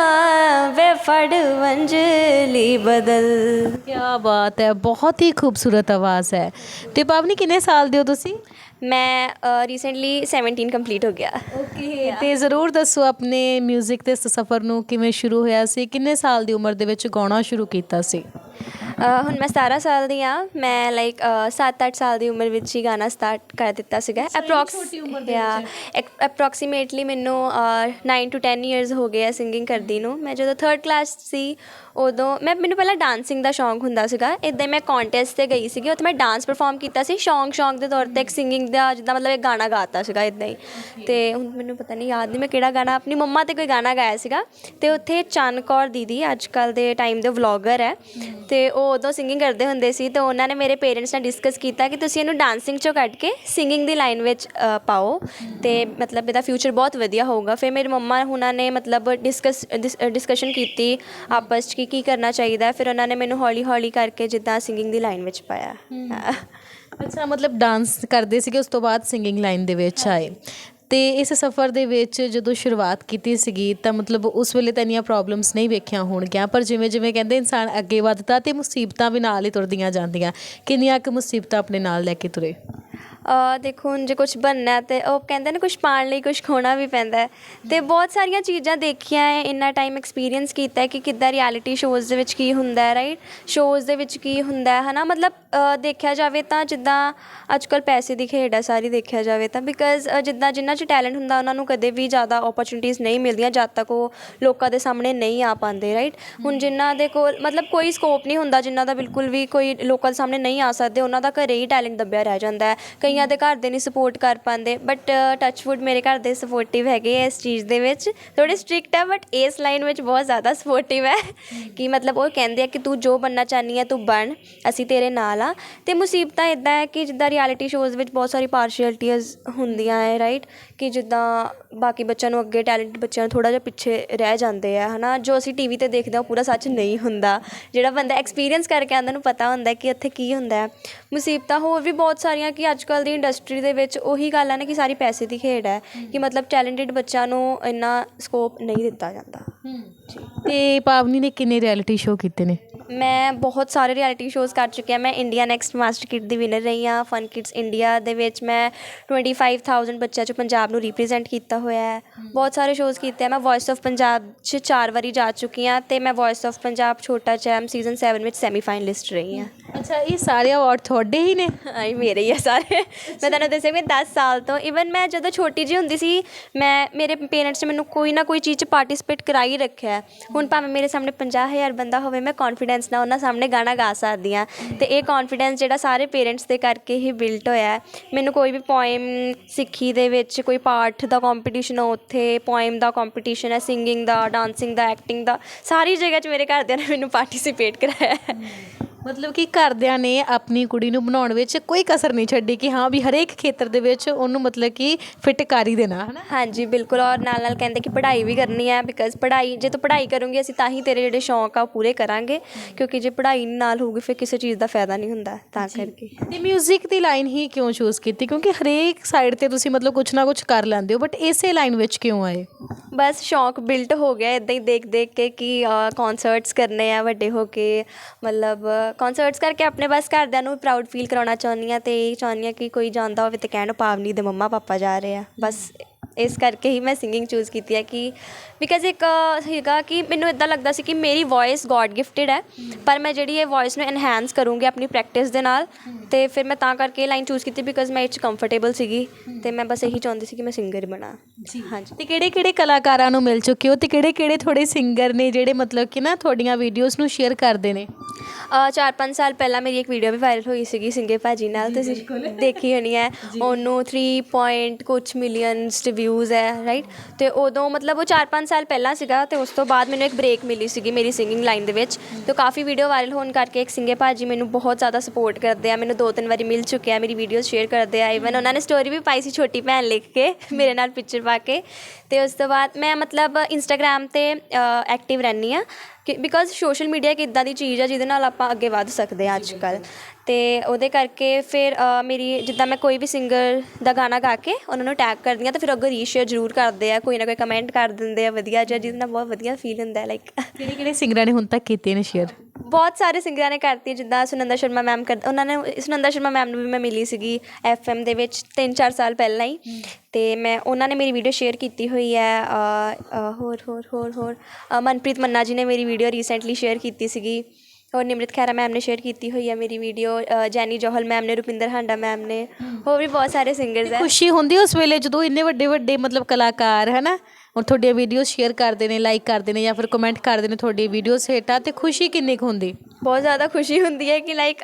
ਵੇ ਫੜ ਵੰਜਲੀ ਬਦਲ। ਕੀ ਬਾਤ ਹੈ ਬਹੁਤ ਹੀ ਖੂਬਸੂਰਤ ਆਵਾਜ਼ ਹੈ। ਤੇ ਪਾਵਨੀ ਕਿੰਨੇ ਸਾਲ ਦੇ ਹੋ ਤੁਸੀਂ? ਮੈਂ ਰੀਸੈਂਟਲੀ 17 ਕੰਪਲੀਟ ਹੋ ਗਿਆ। ਓਕੇ ਤੇ ਜ਼ਰੂਰ ਦੱਸੋ ਆਪਣੇ 뮤직 ਦੇ ਸਫ਼ਰ ਨੂੰ ਕਿਵੇਂ ਸ਼ੁਰੂ ਹੋਇਆ ਸੀ? ਕਿੰਨੇ ਸਾਲ ਦੀ ਉਮਰ ਦੇ ਵਿੱਚ ਗਾਉਣਾ ਸ਼ੁਰੂ ਕੀਤਾ ਸੀ? ਹੁਣ ਮੈਂ 17 ਸਾਲ ਦੀ ਆ ਮੈਂ ਲਾਈਕ 7-8 ਸਾਲ ਦੀ ਉਮਰ ਵਿੱਚ ਹੀ ਗਾਣਾ ਸਟਾਰਟ ਕਰ ਦਿੱਤਾ ਸੀਗਾ। ਅਪਰੋਕਸ ਯਾ ਅਪਰੋਕਸੀਮੇਟਲੀ ਮੈਨੂੰ 9 ਟੂ 10 ਇਅਰਸ ਹੋ ਗਏ ਆ ਸਿੰਗਿੰਗ ਕਰਦੀ ਨੂੰ। ਮੈਂ ਜਦੋਂ 3rd ਕਲਾਸ ਸੀ ਉਦੋਂ ਮੈਂ ਮੈਨੂੰ ਪਹਿਲਾਂ ਡਾਂਸਿੰਗ ਦਾ ਸ਼ੌਂਕ ਹੁੰਦਾ ਸੀਗਾ। ਇਦਾਂ ਮੈਂ ਕੰਟੈਸਟ ਤੇ ਗਈ ਸੀਗੀ ਉੱਥੇ ਮੈਂ ਡਾਂਸ ਪਰਫਾਰਮ ਕੀਤਾ ਸੀ। ਸ਼ੌਂਕ ਸ਼ੌਂਕ ਦੇ ਤੌਰ ਤੇ ਇੱਕ ਸਿੰਗਿੰਗ ਦਾ ਜਿੱਦਾਂ ਮਤਲਬ ਇੱਕ ਗਾਣਾ ਗਾਤਾ ਸੀਗਾ ਇਦਾਂ ਹੀ। ਤੇ ਹੁਣ ਮੈਨੂੰ ਪਤਾ ਨਹੀਂ ਯਾਦ ਨਹੀਂ ਮੈਂ ਕਿਹੜਾ ਗਾਣਾ ਆਪਣੀ ਮੰਮਾ ਤੇ ਕੋਈ ਗਾਣਾ ਗਾਇਆ ਸੀਗਾ। ਤੇ ਉੱਥੇ ਚੰਨ ਕੌਰ ਦੀਦੀ ਅੱਜ ਕੱਲ ਦੇ ਟਾਈਮ ਦੇ ਵਲੌਗਰ ਹੈ। ਤੇ ਉਹ ਉਦੋਂ ਸਿੰਗਿੰਗ ਕਰਦੇ ਹੁੰਦੇ ਸੀ ਤੇ ਉਹਨਾਂ ਨੇ ਮੇਰੇ ਪੇਰੈਂਟਸ ਨਾਲ ਡਿਸਕਸ ਕੀਤਾ ਕਿ ਤੁਸੀਂ ਇਹਨੂੰ ਡਾਂਸਿੰਗ ਚੋਂ ਕੱਢ ਕੇ ਸਿੰਗਿੰਗ ਦੀ ਲਾਈਨ ਵਿੱਚ ਅ, ਪਾਓ ਤੇ ਮਤਲਬ ਇਹਦਾ ਫਿਊਚਰ ਬਹੁਤ ਵਧੀਆ ਹੋਊਗਾ ਫਿਰ ਮੇਰੀ ਮੰਮਾ ਹੁਣਾਂ ਨੇ ਮਤਲਬ ਡਿਸਕਸ ਡਿਸਕਸ਼ਨ ਕੀਤੀ ਆਪਸ 'ਚ ਕਿ ਕੀ ਕਰਨਾ ਚਾਹੀਦਾ ਹੈ। ਫਿਰ ਉਹਨਾਂ ਨੇ ਮੈਨੂੰ ਹੌਲੀ ਹੌਲੀ ਕਰਕੇ ਜਿੱਦਾਂ ਸਿੰਗਿੰਗ ਦੀ ਲਾਈਨ ਵਿੱਚ ਪਾਇਆ। ਅੱਛਾ ਮਤਲਬ ਡਾਂਸ ਕਰਦੇ ਸੀਗੇ ਉਸ ਤੋਂ ਬਾਅਦ ਸਿੰਗਿੰਗ ਲਾਈਨ ਦੇ ਵਿੱਚ ਆਏ ਅਤੇ ਇਸ ਸਫ਼ਰ ਦੇ ਵਿੱਚ ਜਦੋਂ ਸ਼ੁਰੂਆਤ ਕੀਤੀ ਸੀਗੀ, ਤਾਂ ਮਤਲਬ ਉਸ ਵੇਲੇ ਤਾਂ ਇੰਨੀਆਂ ਪ੍ਰੋਬਲਮਸ ਨਹੀਂ ਵੇਖੀਆਂ ਹੋਣਗੀਆਂ, ਪਰ ਜਿਵੇਂ ਜਿਵੇਂ ਕਹਿੰਦੇ ਇਨਸਾਨ ਅੱਗੇ ਵੱਧਦਾ ਅਤੇ ਮੁਸੀਬਤਾਂ ਵੀ ਨਾਲ ਹੀ ਤੁਰਦੀਆਂ ਜਾਂਦੀਆਂ, ਕਿੰਨੀਆਂ ਕੁ ਮੁਸੀਬਤਾਂ ਆਪਣੇ ਨਾਲ ਲੈ ਕੇ ਤੁਰੇ? ਦੇਖੋ ਹੁਣ ਜੇ ਕੁਝ ਬਣਨਾ ਤੇ ਉਹ ਕਹਿੰਦੇ ਨੇ ਕੁਝ ਪਾਣ ਲਈ ਕੁਝ ਖੋਣਾ ਵੀ ਪੈਂਦਾ ਹੈ। ਤੇ ਬਹੁਤ ਸਾਰੀਆਂ ਚੀਜ਼ਾਂ ਦੇਖੀਆਂ ਹੈ ਇੰਨਾ ਟਾਈਮ ਐਕਸਪੀਰੀਅੰਸ ਕੀਤਾ ਹੈ ਕਿ ਕਿੱਦਾਂ ਰਿਐਲਿਟੀ ਸ਼ੋਜ਼ ਦੇ ਵਿੱਚ ਕੀ ਹੁੰਦਾ ਹੈ ਰਾਈਟ ਸ਼ੋਜ਼ ਦੇ ਵਿੱਚ ਕੀ ਹੁੰਦਾ ਹੈ ਹਨਾ? ਮਤਲਬ ਦੇਖਿਆ ਜਾਵੇ ਤਾਂ ਜਿੱਦਾਂ ਅੱਜਕੱਲ ਪੈਸੇ ਦੀ ਖੇਡ ਹੈ ਸਾਰੀ ਦੇਖਿਆ ਜਾਵੇ ਤਾਂ ਬਿਕਾਜ਼ ਜਿੱਦਾਂ ਜਿਨ੍ਹਾਂ 'ਚ ਟੈਲੈਂਟ ਹੁੰਦਾ ਉਹਨਾਂ ਨੂੰ ਕਦੇ ਵੀ ਜ਼ਿਆਦਾ ਓਪਰਚੁਨਿਟੀਜ਼ ਨਹੀਂ ਮਿਲਦੀਆਂ ਜਦ ਤੱਕ ਉਹ ਲੋਕਾਂ ਦੇ ਸਾਹਮਣੇ ਨਹੀਂ ਆ ਪਾਉਂਦੇ ਰਾਈਟ ਹੁਣ ਜਿਨ੍ਹਾਂ ਦੇ ਕੋਲ ਮਤਲਬ ਕੋਈ ਸਕੋਪ ਨਹੀਂ ਹੁੰਦਾ ਜਿਨ੍ਹਾਂ ਦਾ ਬਿਲਕੁਲ ਵੀ ਕੋਈ ਲੋਕਾਂ ਦੇ ਸਾਹਮਣੇ ਨਹੀਂ ਆ ਸਕਦੇ ਉਹਨਾਂ ਦਾ ਘਰੇ ਹੀ ਟੈਲੈਂਟ ਦੱਬਿਆ ਰਹਿ ਜਾਂਦਾ ਹੈ। ਕਈਆਂ ਦੇ ਘਰ ਦੇ ਨਹੀਂ ਸਪੋਰਟ ਕਰ ਪਾਉਂਦੇ ਬਟ ਟੱਚਵੁੱਡ ਮੇਰੇ ਘਰ ਦੇ ਸਪੋਰਟਿਵ ਹੈਗੇ ਆ ਇਸ ਚੀਜ਼ ਦੇ ਵਿੱਚ। ਥੋੜੇ ਸਟ੍ਰਿਕਟ ਆ ਬਟ ਇਸ ਲਾਈਨ ਵਿੱਚ ਬਹੁਤ ਜ਼ਿਆਦਾ ਸਪੋਰਟਿਵ ਹੈ। ਕਿ ਮਤਲਬ ਉਹ ਕਹਿੰਦੇ ਆ ਕਿ ਤੂੰ ਜੋ ਬਣਨਾ ਚਾਹਨੀ ਹੈ ਤੂੰ ਬਣ, ਅਸੀਂ ਤੇਰੇ ਨਾਲ ਆ। ਤੇ ਮੁਸੀਬਤਾਂ ਇਦਾਂ ਹੈ ਕਿ ਜਿੱਦਾਂ ਰਿਐਲਿਟੀ ਸ਼ੋਜ਼ ਵਿੱਚ ਬਹੁਤ ਸਾਰੀ ਪਾਰਸ਼ੀਅਲਟੀਆਂ ਹੁੰਦੀਆਂ ਹੈ ਰਾਈਟ ਕਿ ਜਿੱਦਾਂ ਬਾਕੀ ਬੱਚਿਆਂ ਨੂੰ ਅੱਗੇ ਟੈਲੈਂਟ ਬੱਚਿਆਂ ਨੂੰ ਥੋੜਾ ਜਿਹਾ ਪਿੱਛੇ ਰਹਿ ਜਾਂਦੇ ਆ ਹਨਾ? ਜੋ ਅਸੀਂ ਟੀਵੀ ਤੇ ਦੇਖਦੇ ਹਾਂ ਉਹ ਪੂਰਾ ਸੱਚ ਨਹੀਂ ਹੁੰਦਾ। ਜਿਹੜਾ ਬੰਦਾ ਐਕਸਪੀਰੀਅੰਸ ਕਰਕੇ ਆਉਂਦਾ ਨੂੰ ਪਤਾ ਹੁੰਦਾ ਕਿ ਉੱਥੇ ਕੀ ਹੁੰਦਾ ਹੈ। ਮੁਸੀਬਤਾਂ ਹੋਰ ਵੀ ਬਹੁਤ ਸਾਰੀਆਂ ਕਿ ਅੱਜ ਕੱਲ ਦੀ ਇੰਡਸਟਰੀ ਦੇ ਵਿੱਚ ਉਹੀ ਗੱਲ ਹੈ ਨਾ ਕਿ ਸਾਰੀ ਪੈਸੇ ਦੀ ਖੇਡ ਹੈ। ਕਿ ਮਤਲਬ ਟੈਲੈਂਟਡ ਬੱਚਿਆਂ ਨੂੰ ਇੰਨਾ ਸਕੋਪ ਨਹੀਂ ਦਿੱਤਾ ਜਾਂਦਾ। ਤੇ ਪਾਵਨੀ ਨੇ ਕਿੰਨੇ ਰਿਐਲਿਟੀ ਸ਼ੋਅ ਕੀਤੇ ਨੇ? ਮੈਂ ਬਹੁਤ ਸਾਰੇ ਰਿਐਲਿਟੀ ਸ਼ੋਜ਼ ਕਰ ਚੁੱਕੀ ਹਾਂ। ਮੈਂ ਇੰਡੀਆ ਨੈਕਸਟ ਮਾਸਟਰ ਕਿਡ ਦੀ ਵਿਨਰ ਰਹੀ ਹਾਂ। ਫਨ ਕਿਡਸ ਇੰਡੀਆ ਦੇ ਵਿੱਚ ਮੈਂ 25000 ਬੱਚਿਆਂ ਚੋਂ ਪੰਜਾਬ ਨੂੰ ਰਿਪਰੈਜ਼ੈਂਟ ਕੀਤਾ ਹੋਇਆ ਹੈ। ਬਹੁਤ ਸਾਰੇ ਸ਼ੋਜ਼ ਕੀਤੇ ਆ। ਮੈਂ ਵੌਇਸ ਆਫ ਪੰਜਾਬ 'ਚ ਚਾਰ ਵਾਰੀ ਜਾ ਚੁੱਕੀ ਹਾਂ ਤੇ ਮੈਂ ਵੌਇਸ ਆਫ ਪੰਜਾਬ ਛੋਟਾ ਚੈਮ ਸੀਜ਼ਨ 7 ਵਿੱਚ ਸੈਮੀਫਾਈਨਲਿਸਟ ਰਹੀ ਹਾਂ। ਅੱਛਾ ਇਹ ਸਾਰੇ ਅਵਾਰਡ ਤੁਹਾਡੇ ਹੀ ਨੇ? ਆਈ ਮੇਰੇ ਹੀ ਆ ਸਾਰੇ। ਮੈਂ ਤੁਹਾਨੂੰ ਦੱਸਿਆ ਵੀ 10 ਸਾਲ ਤੋਂ। ਇਵਨ ਮੈਂ ਜਦੋਂ ਛੋਟੀ ਜਿਹੀ ਹੁੰਦੀ ਸੀ ਮੈਂ ਮੇਰੇ ਪੇਰੈਂਟਸ ਨੇ ਮੈਨੂੰ ਕੋਈ ਨਾ ਕੋਈ ਚੀਜ਼ 'ਚ ਪਾਰਟਿਸਿਪੇਟ ਕਰਾਈ ਰੱਖਿਆ ਹੈ। ਹੁਣ ਭਾਵੇਂ ਮੇਰੇ ਸਾਹਮਣੇ 50000 ਬੰਦਾ ਹੋਵੇ, ਮੈਂ ਕੌਨਫੀਡੈਂਸ ਨਾਲ ਉਹਨਾਂ ਸਾਹਮਣੇ ਗਾਣਾ ਗਾ ਸਕਦੀ ਹਾਂ। ਤੇ ਇਹ ਕੌਨਫੀਡੈਂਸ ਜਿਹੜਾ ਸਾਰੇ ਪੇਰੈਂਟਸ ਦੇ ਕਰਕੇ ਹੀ ਬਿਲਟ ਹੋਇਆ ਹੈ। ਮੈਨੂੰ ਕੋਈ ਵੀ ਪੋਇਮ ਸਿੱਖੀ ਦੇ ਵਿੱਚ, ਕੋਈ ਪਾਠ ਦਾ ਕੰਪੀਟੀਸ਼ਨ ਉੱਥੇ ਪੋਇਮ ਦਾ ਕੰਪੀਟੀਸ਼ਨ ਹੈ ਸਿੰਗਿੰਗ ਦਾ ਡਾਂਸਿੰਗ ਦਾ ਐਕਟਿੰਗ ਦਾ, ਸਾਰੀ ਜਗ੍ਹਾ 'ਚ ਮੇਰੇ ਘਰਦਿਆਂ ਨੇ ਮੈਨੂੰ ਪਾਰਟਿਸਿਪੇਟ ਕਰਾਇਆ ਮਤਲਬ ਕਿ ਘਰਦਿਆਂ ਨੇ ਆਪਣੀ ਕੁੜੀ ਨੂੰ ਬਣਾਉਣ ਵਿੱਚ ਕੋਈ ਕਸਰ ਨਹੀਂ ਛੱਡੀ ਕਿ ਹਾਂ ਵੀ ਹਰੇਕ ਖੇਤਰ ਦੇ ਵਿੱਚ ਉਹਨੂੰ ਮਤਲਬ ਕਿ ਫਿੱਟ ਕਰ ਹੀ ਦੇਣਾ ਹਨਾ? ਹਾਂਜੀ ਬਿਲਕੁਲ ਔਰ ਨਾਲ ਨਾਲ ਕਹਿੰਦੇ ਕਿ ਪੜ੍ਹਾਈ ਵੀ ਕਰਨੀ ਹੈ ਬਿਕਾਜ਼ ਪੜ੍ਹਾਈ ਜੇ ਤੂੰ ਪੜ੍ਹਾਈ ਕਰੂੰਗੀ ਅਸੀਂ ਤਾਂ ਹੀ ਤੇਰੇ ਜਿਹੜੇ ਸ਼ੌਂਕ ਆ ਉਹ ਪੂਰੇ ਕਰਾਂਗੇ ਕਿਉਂਕਿ ਜੇ ਪੜ੍ਹਾਈ ਨਾਲ ਹੋਊਗੀ ਫਿਰ ਕਿਸੇ ਚੀਜ਼ ਦਾ ਫਾਇਦਾ ਨਹੀਂ ਹੁੰਦਾ ਤਾਂ ਕਰਕੇ। ਤੇ 뮤직 ਦੀ ਲਾਈਨ ਹੀ ਕਿਉਂ ਚੂਜ਼ ਕੀਤੀ? ਕਿਉਂਕਿ ਹਰੇਕ ਸਾਈਡ ਤੇ ਤੁਸੀਂ ਮਤਲਬ ਕੁਝ ਨਾ ਕੁਝ ਕਰ ਲੈਂਦੇ ਹੋ ਬਟ ਇਸੇ ਲਾਈਨ ਵਿੱਚ ਕਿਉਂ ਆਏ? ਬਸ ਸ਼ੌਂਕ ਬਿਲਟ ਹੋ ਗਿਆ ਇਦਾਂ ਹੀ ਦੇਖ ਦੇਖ ਕੇ ਕਿ ਕਨਸਰਟਸ ਕਰਨੇ ਆ ਵੱਡੇ ਹੋ ਕੇ ਮਤਲਬ ਕਨਸਰਟਸ ਕਰਕੇ ਆਪਣੇ ਬਸ ਘਰਦਿਆਂ ਨੂੰ ਪ੍ਰਾਊਡ ਫੀਲ ਕਰਾਉਣਾ ਚਾਹੁੰਦੀ ਹਾਂ ਅਤੇ ਇਹ ਚਾਹੁੰਦੀ ਹਾਂ ਕਿ ਕੋਈ ਜਾਂਦਾ ਹੋਵੇ ਤਾਂ ਕਹਿਣ ਪਾਵਨੀ ਦੇ ਮੰਮਾ ਪਾਪਾ ਜਾ ਰਹੇ ਆ। ਬਸ ਇਸ ਕਰਕੇ ਹੀ ਮੈਂ ਸਿੰਗਿੰਗ ਚੂਜ਼ ਕੀਤੀ ਹੈ ਕਿ ਬਿਕਾਜ਼ ਇੱਕ ਹੈਗਾ ਕਿ ਮੈਨੂੰ ਇਦਾਂ ਲੱਗਦਾ ਸੀ ਕਿ ਮੇਰੀ ਵੌਇਸ ਗੋਡ ਗਿਫਟਡ ਹੈ ਪਰ ਮੈਂ ਜਿਹੜੀ ਇਹ ਵੌਇਸ ਨੂੰ ਐਨਹਾਂਸ ਕਰੂੰਗੀ ਆਪਣੀ ਪ੍ਰੈਕਟਿਸ ਦੇ ਨਾਲ ਤੇ ਫਿਰ ਮੈਂ ਤਾਂ ਕਰਕੇ ਇਹ ਲਾਈਨ ਚੂਜ਼ ਕੀਤੀ ਬਿਕਾਜ਼ ਮੈਂ ਇਹ 'ਚ ਕੰਫਰਟੇਬਲ ਸੀਗੀ ਤੇ ਮੈਂ ਬਸ ਇਹੀ ਚਾਹੁੰਦੀ ਸੀ ਕਿ ਮੈਂ ਸਿੰਗਰ ਬਣਾ। ਜੀ। ਹਾਂਜੀ। ਤੇ ਕਿਹੜੇ ਕਿਹੜੇ ਕਲਾਕਾਰਾਂ ਨੂੰ ਮਿਲ ਚੁੱਕੇ ਹੋ ਤੇ ਕਿਹੜੇ ਕਿਹੜੇ ਥੋੜੇ ਸਿੰਗਰ ਨੇ ਜਿਹੜੇ ਮਤਲਬ ਕਿ ਨਾ ਤੁਹਾਡੀਆਂ ਵੀਡੀਓਜ਼ ਨੂੰ ਸ਼ੇਅਰ ਕਰਦੇ ਨੇ? ਅ, ਚਾਰ ਪੰਜ ਸਾਲ ਪਹਿਲਾਂ ਮੇਰੀ ਇੱਕ ਵੀਡੀਓ ਵੀ ਵਾਇਰਲ ਹੋਈ ਸੀਗੀ ਸਿੰਗੇ ਭਾਜੀ ਨਾਲ ਤੁਸੀਂ ਦੇਖੀ ਹੋਣੀ ਹੈ। ਉਹਨੂੰ 3 ਪੁਆਇੰਟ ਕੁਛ ਮਿਲੀਅਨਸ ਵਿਊਜ਼ ਹੈ ਰਾਈਟ ਤੇ ਉਦੋਂ ਮਤਲਬ ਉਹ 4-5 ਸਾਲ ਪਹਿਲਾਂ ਸੀਗਾ ਤੇ ਉਸ ਤੋਂ ਬਾਅਦ ਮੈਨੂੰ ਇੱਕ ਬ੍ਰੇਕ ਮਿਲੀ ਸੀਗੀ ਮੇਰੀ ਸਿੰਗਿੰਗ ਲਾਈਨ ਦੇ ਵਿੱਚ। ਤੇ ਕਾਫੀ ਵੀਡੀਓ ਵਾਇਰਲ ਹੋਣ ਕਰਕੇ ਇੱਕ ਸਿੰਗੇ ਭਾਜੀ ਮੈਨੂੰ ਬਹੁਤ ਜ਼ਿਆਦਾ ਸਪੋਰਟ ਕਰਦੇ ਆ, ਮੈਨੂੰ ਦੋ ਤਿੰਨ ਵਾਰੀ ਮਿਲ ਚੁੱਕਿਆ ਮੇਰੀ ਵੀਡੀਓਜ਼ ਸ਼ੇਅਰ ਕਰਦੇ ਆ। ਇਵਨ ਉਹਨਾਂ ਨੇ ਸਟੋਰੀ ਵੀ ਪਾਈ ਸੀ ਛੋਟੀ ਭੈਣ ਲਿਖ ਕੇ, ਮੇਰੇ ਨਾਲ ਪਿਕਚਰ ਪਾ ਕੇ। ਤੇ ਉਸ ਤੋਂ ਬਾਅਦ ਮੈਂ ਮਤਲਬ ਇੰਸਟਾਗ੍ਰam ਤੇ ਐਕਟਿਵ ਰਹਿੰਦੀ ਆ ਕਿ ਬਿਕਾਜ਼ ਸੋਸ਼ਲ ਮੀਡੀਆ ਇੱਕ ਇੱਦਾਂ ਦੀ ਚੀਜ਼ ਆ ਜਿਹਦੇ ਨਾਲ ਆਪਾਂ ਅੱਗੇ ਵੱਧ ਸਕਦੇ ਹਾਂ ਅੱਜ ਕੱਲ੍ਹ। ਅਤੇ ਉਹਦੇ ਕਰਕੇ ਫਿਰ ਮੇਰੀ ਜਿੱਦਾਂ ਮੈਂ ਕੋਈ ਵੀ ਸਿੰਗਰ ਦਾ ਗਾਣਾ ਗਾ ਕੇ ਉਹਨਾਂ ਨੂੰ ਟੈਗ ਕਰਦੀ ਹਾਂ, ਤਾਂ ਫਿਰ ਅੱਗੇ ਰੀਸ਼ੇਅਰ ਜ਼ਰੂਰ ਕਰਦੇ ਆ, ਕੋਈ ਨਾ ਕੋਈ ਕਮੈਂਟ ਕਰ ਦਿੰਦੇ ਆ, ਵਧੀਆ ਜਿਹਾ, ਜਿਹਦੇ ਨਾਲ ਬਹੁਤ ਵਧੀਆ ਫੀਲ ਹੁੰਦਾ ਲਾਈਕ ਕਿਹੜੇ ਕਿਹੜੇ ਸਿੰਗਰਾਂ ਨੇ ਹੁਣ ਤੱਕ ਕੀਤੇ ਨੇ ਸ਼ੇਅਰ ਬਹੁਤ ਸਾਰੇ ਸਿੰਗਰਾਂ ਨੇ ਕਰਤੀ ਜਿੱਦਾਂ ਸੁਨੰਦਾ ਸ਼ਰਮਾ ਮੈਮ ਕਰ ਉਹਨਾਂ ਨੇ ਸੁਨੰਦਾ ਸ਼ਰਮਾ ਮੈਮ ਨੂੰ ਵੀ ਮੈਂ ਮਿਲੀ ਸੀਗੀ ਐਫਐਮ ਦੇ ਵਿੱਚ 3-4 ਸਾਲ ਪਹਿਲਾਂ ਹੀ। ਤੇ ਮੈਂ ਉਹਨਾਂ ਨੇ ਮੇਰੀ ਵੀਡੀਓ ਸ਼ੇਅਰ ਕੀਤੀ ਹੋਈ ਹੈ ਹੋਰ ਹੋਰ ਹੋਰ ਹੋਰ ਮਨਪ੍ਰੀਤ ਮੰਨਾ ਜੀ ਨੇ ਮੇਰੀ ਵੀਡੀਓ ਰੀਸੈਂਟਲੀ ਸ਼ੇਅਰ ਕੀਤੀ ਸੀਗੀ। ਔਰ ਨਿਮਰਤ ਖਹਿਰਾ ਮੈਮ ਨੇ ਸ਼ੇਅਰ ਕੀਤੀ ਹੋਈ ਹੈ ਮੇਰੀ ਵੀਡੀਓ ਜੈਨੀ ਜੋਹਲ ਮੈਮ ਨੇ ਰੁਪਿੰਦਰ ਹਾਂਡਾ ਮੈਮ ਨੇ ਹੋਰ ਵੀ ਬਹੁਤ ਸਾਰੇ ਸਿੰਗਰਸ ਹੈ। ਖੁਸ਼ੀ ਹੁੰਦੀ ਉਸ ਵੇਲੇ ਜਦੋਂ ਇੰਨੇ ਵੱਡੇ ਵੱਡੇ ਮਤਲਬ ਕਲਾਕਾਰ ਹਨਾ? ਔਰ ਤੁਹਾਡੀਆਂ ਵੀਡੀਓਜ਼ ਸ਼ੇਅਰ ਕਰਦੇ ਨੇ ਲਾਈਕ ਕਰਦੇ ਨੇ ਜਾਂ ਫਿਰ ਕਮੈਂਟ ਕਰਦੇ ਨੇ ਤੁਹਾਡੀ ਵੀਡੀਓਜ਼ ਹੇਠਾਂ ਤੇ ਖੁਸ਼ੀ ਕਿੰਨੀ ਕੁ ਹੁੰਦੀ? ਬਹੁਤ ਜ਼ਿਆਦਾ ਖੁਸ਼ੀ ਹੁੰਦੀ ਹੈ ਕਿ ਲਾਈਕ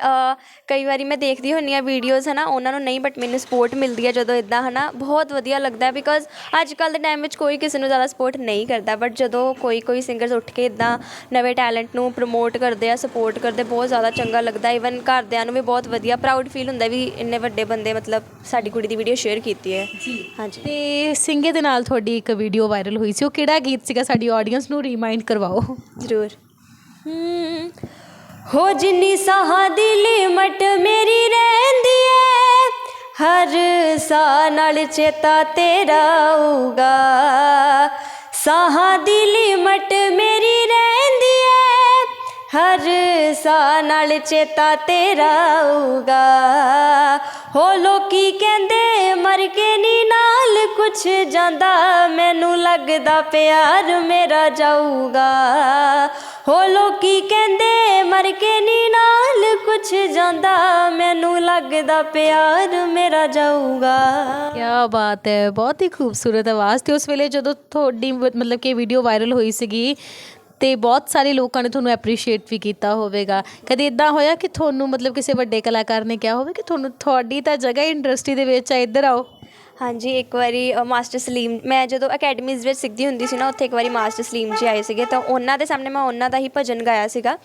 ਕਈ ਵਾਰੀ ਮੈਂ ਦੇਖਦੀ ਹੁੰਨੀ ਆ ਵੀਡੀਓਜ਼ ਹਨਾ ਉਹਨਾਂ ਨੂੰ ਨਹੀਂ ਬਟ ਮੈਨੂੰ ਸਪੋਰਟ ਮਿਲਦੀ ਹੈ ਜਦੋਂ ਇਦਾਂ ਹਨਾ ਬਹੁਤ ਵਧੀਆ ਲੱਗਦਾ ਹੈ ਬਿਕੋਜ਼ ਅੱਜ ਕੱਲ ਦੇ ਟਾਈਮ ਵਿੱਚ ਕੋਈ ਕਿਸੇ ਨੂੰ ਜ਼ਿਆਦਾ ਸਪੋਰਟ ਨਹੀਂ ਕਰਦਾ ਬਟ ਜਦੋਂ ਕੋਈ ਕੋਈ ਸਿੰਗਰਸ ਉੱਠ ਕੇ ਇਦਾਂ ਨਵੇਂ ਟੈਲੈਂਟ ਨੂੰ ਪ੍ਰਮੋਟ ਕਰਦੇ ਆ ਸਪੋਰਟ ਕਰਦੇ ਬਹੁਤ ਜ਼ਿਆਦਾ ਚੰਗਾ ਲੱਗਦਾ ਇਵਨ ਘਰਦਿਆਂ ਨੂੰ ਵੀ ਬਹੁਤ ਵਧੀਆ ਪ੍ਰਾਊਡ ਫੀਲ ਹੁੰਦਾ ਵੀ ਇੰਨੇ ਵੱਡੇ ਬੰਦੇ ਮਤਲਬ ਸਾਡੀ ਕੁੜੀ ਦੀ ਵੀਡੀਓ ਸ਼ੇਅਰ ਕੀਤੀ ਹੈ। ਹਾਂਜੀ। ਤੇ ਸਿੰਗੇ ਦੇ ਨਾਲ ਤੁਹਾਡੀ ਇੱਕ ਵੀਡੀਓ ਵਾਇਰਲ ਹੋਈ ਸੀ, ਉਹ ਕਿਹੜਾ ਗੀਤ ਸੀਗਾ? ਸਾਡੀ ਆਡੀਅנס ਨੂੰ ਰੀਮਾਈਂਡ ਕਰਵਾਓ। ਜ਼ਰੂਰ। ਹੋ ਜਿੰਨੀ ਸਾਹਾਂ ਦੀ ਲਿਮਟ ਮੇਰੀ ਰਹਿੰਦੀ ਏ, ਹਰ ਸਾਹ ਨਾਲ ਚੇਤਾ ਤੇਰਾ ਆਊਗਾ। ਸਾਹਾਂ ਦੀ ਲਿਮਟ ਮੇਰੀ ਰਹਿੰਦੀ ਹਰ ਸਾਹ ਨਾਲ ਚੇਤਾ ਤੇਰਾ ਆਊਗਾ। ਹੋ ਲੋਕੀ ਕਹਿੰਦੇ, ਮਰ ਕੇ ਨੀ ਨਾਲ ਕੁਛ ਜਾਂਦਾ। ਮੈਨੂੰ ਲੱਗਦਾ ਪਿਆਰ ਮੇਰਾ ਜਾਊਗਾ। ਹੋ ਲੋਕੀ ਕਹਿੰਦੇ, ਮਰ ਕੇ ਨੀ ਨਾਲ ਕੁਛ ਜਾਂਦਾ। ਮੈਨੂੰ ਲੱਗਦਾ ਪਿਆਰ ਮੇਰਾ ਜਾਊਗਾ। ਕਿਆ ਬਾਤ ਹੈ, ਬਹੁਤ ਹੀ ਖੂਬਸੂਰਤ ਆਵਾਜ਼ ਤੇ ਉਸ ਵੇਲੇ ਜਦੋਂ ਤੁਹਾਡੀ ਮਤਲਬ ਕਿ ਵੀਡੀਓ ਵਾਇਰਲ ਹੋਈ ਸੀਗੀ ਤੇ ਬਹੁਤ ਸਾਰੇ ਲੋਕਾਂ ਨੇ ਤੁਹਾਨੂੰ ਐਪਰੀਸ਼ੀਏਟ ਵੀ ਕੀਤਾ ਹੋਵੇਗਾ। ਕਦੇ ਇਦਾਂ ਹੋਇਆ ਕਿ ਤੁਹਾਨੂੰ ਮਤਲਬ ਕਿਸੇ ਵੱਡੇ ਕਲਾਕਾਰ ਨੇ ਕਿਹਾ ਹੋਵੇ ਕਿ ਤੁਹਾਨੂੰ ਤੁਹਾਡੀ ਤਾਂ ਜਗ੍ਹਾ ਇੰਡਸਟਰੀ ਦੇ ਵਿੱਚ ਆ ਇੱਧਰ ਆਓ। ਹਾਂਜੀ ਇੱਕ ਵਾਰੀ ਮਾਸਟਰ ਸਲੀਮ ਮੈਂ ਜਦੋਂ ਅਕੈਡਮੀਜ਼ ਵਿੱਚ ਸਿੱਖਦੀ ਹੁੰਦੀ ਸੀ ਨਾ ਉੱਥੇ ਇੱਕ ਵਾਰੀ ਮਾਸਟਰ ਸਲੀਮ ਜੀ ਆਏ ਸੀਗੇ ਤਾਂ ਉਹਨਾਂ ਦੇ ਸਾਹਮਣੇ ਮੈਂ ਉਹਨਾਂ ਦਾ ਹੀ ਭਜਨ ਗਾਇਆ ਸੀਗਾ।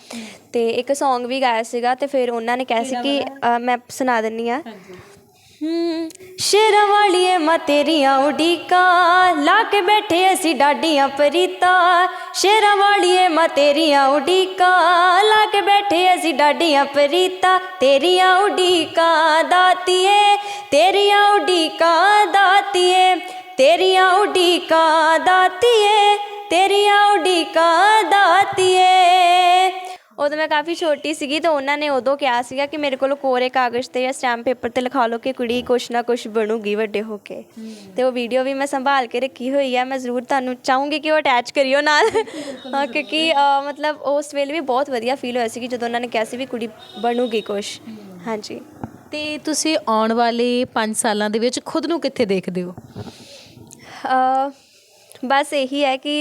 ਤੇ ਇੱਕ Song ਵੀ ਗਾਇਆ ਸੀਗਾ ਤੇ ਫਿਰ ਉਹਨਾਂ ਨੇ ਕਿਹਾ ਸੀ ਕਿ ਅ, ਮੈਂ ਸੁਣਾ ਦਿੰਨੀ ਆ। ਹੂੰ ਸ਼ੇਰਾਂ ਵਾਲੀਏ ਮਾਂ ਤੇਰੀਆਂ ਉਡੀਕਾਂ। ਲਾ ਕੇ ਬੈਠੇ ਅਸੀਂ ਡਾਡੀਆਂ ਪਰੀਤਾ। ਸ਼ੇਰਾਂ ਵਾਲੀਏ ਮਾਂ ਤੇਰੀਆਂ ਉਡੀਕਾਂ। ਲਾ ਕੇ ਬੈਠੇ ਅਸੀਂ ਡਾਡੀਆਂ ਪਰੀਤਾ। ਤੇਰੀਆਂ ਉਡੀਕਾਂ ਦਾਤੀਏ, ਤੇਰੀਆਂ ਉਡੀਕਾਂ ਦਾਤੀਏ, ਤੇਰੀਆਂ ਉਡੀਕਾਂ ਦਾਤੀਏ, ਤੇਰੀਆਂ ਉਡੀਕਾਂ ਉਦੋਂ ਮੈਂ ਕਾਫੀ ਛੋਟੀ ਸੀਗੀ ਤਾਂ ਉਹਨਾਂ ਨੇ ਉਦੋਂ ਕਿਹਾ ਸੀਗਾ ਕਿ ਮੇਰੇ ਕੋਲ ਕੋਰੇ ਕਾਗਜ਼ ਤੇ ਜਾਂ ਸਟੈਂਪ ਪੇਪਰ ਤੇ ਲਿਖਾ ਲਓ ਕਿ ਕੁੜੀ ਕੁਛ ਨਾ ਕੁਛ ਬਣੂਗੀ ਵੱਡੇ ਹੋ ਕੇ। ਤੇ ਉਹ ਵੀਡੀਓ ਵੀ ਮੈਂ ਸੰਭਾਲ ਕੇ ਰੱਖੀ ਹੋਈ ਆ। ਮੈਂ ਜ਼ਰੂਰ ਤੁਹਾਨੂੰ ਚਾਹੂੰਗੀ ਕਿ ਉਹ ਅਟੈਚ ਕਰਿਓ ਨਾਲ। ਹਾਂ, ਕਿਉਂਕਿ ਅ, ਮਤਲਬ ਉਸ ਵੇਲੇ ਵੀ ਬਹੁਤ ਵਧੀਆ ਫੀਲ ਹੋਇਆ ਸੀ ਕਿ ਜਦੋਂ ਉਹਨਾਂ ਨੇ ਕਿਹਾ ਸੀ ਵੀ ਕੁੜੀ ਬਣੂਗੀ ਕੁਛ। ਹਾਂਜੀ। ਤੇ ਤੁਸੀਂ ਆਉਣ ਵਾਲੇ 5 ਸਾਲਾਂ ਦੇ ਵਿੱਚ ਖੁਦ ਨੂੰ ਕਿੱਥੇ ਦੇਖਦੇ ਹੋ? ਅ, ਬਸ ਇਹੀ ਹੈ ਕਿ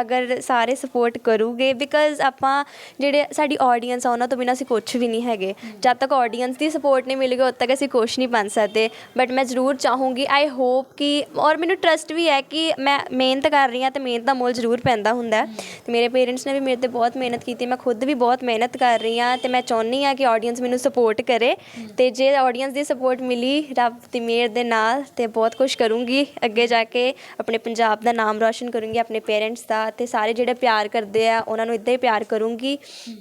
ਅਗਰ ਸਾਰੇ ਸਪੋਰਟ ਕਰੂਗੇ ਬਿਕਾਜ਼ ਆਪਾਂ ਜਿਹੜੇ ਸਾਡੀ ਆਡੀਅנס ਆ ਉਹਨਾਂ ਤੋਂ ਬਿਨਾਂ ਅਸੀਂ ਕੁਝ ਵੀ ਨਹੀਂ ਹੈਗੇ। ਜਦ ਤੱਕ ਆਡੀਅנס ਦੀ ਸਪੋਰਟ ਨਹੀਂ ਮਿਲੇਗੀ ਉਦ ਤੱਕ ਅਸੀਂ ਕੁਝ ਨਹੀਂ ਬਣ ਸਕਦੇ। ਬਟ ਮੈਂ ਜ਼ਰੂਰ ਚਾਹੂੰਗੀ ਆਈ ਹੋਪ ਕਿ ਔਰ ਮੈਨੂੰ ਟਰਸਟ ਵੀ ਹੈ ਕਿ ਮੈਂ ਮਿਹਨਤ ਕਰ ਰਹੀ ਹਾਂ ਤੇ ਮਿਹਨਤ ਦਾ ਮੁੱਲ ਜ਼ਰੂਰ ਪੈਂਦਾ ਹੁੰਦਾ। ਤੇ ਮੇਰੇ ਪੇਰੈਂਟਸ ਨੇ ਵੀ ਮੇਰੇ ਤੇ ਬਹੁਤ ਮਿਹਨਤ ਕੀਤੀ ਮੈਂ ਖੁਦ ਵੀ ਬਹੁਤ ਮਿਹਨਤ ਕਰ ਰਹੀ ਹਾਂ ਤੇ ਮੈਂ ਚਾਹੁੰਦੀ ਹਾਂ ਕਿ ਆਡੀਅנס ਮੈਨੂੰ ਸਪੋਰਟ ਕਰੇ। ਤੇ ਜੇ ਆਡੀਅנס ਦੀ ਸਪੋਰਟ ਮਿਲੀ ਰੱਬ ਦੀ ਮਿਹਰ ਦੇ ਨਾਲ ਤੇ ਬਹੁਤ ਕੁਝ ਕਰੂੰਗੀ ਅੱਗੇ ਜਾ ਕੇ ਆਪਣੇ ਪੰਜਾਬ ਦਾ ਨਾਮ ਰੌਸ਼ਨ ਕਰੂੰਗੀ ਆਪਣੇ ਪੇਰੈਂਟਸ ਦਾ ਤੇ ਸਾਰੇ ਜਿਹੜੇ ਪਿਆਰ ਕਰਦੇ ਆ ਉਹਨਾਂ ਨੂੰ ਇਦਾਂ ਹੀ ਪਿਆਰ ਕਰੂੰਗੀ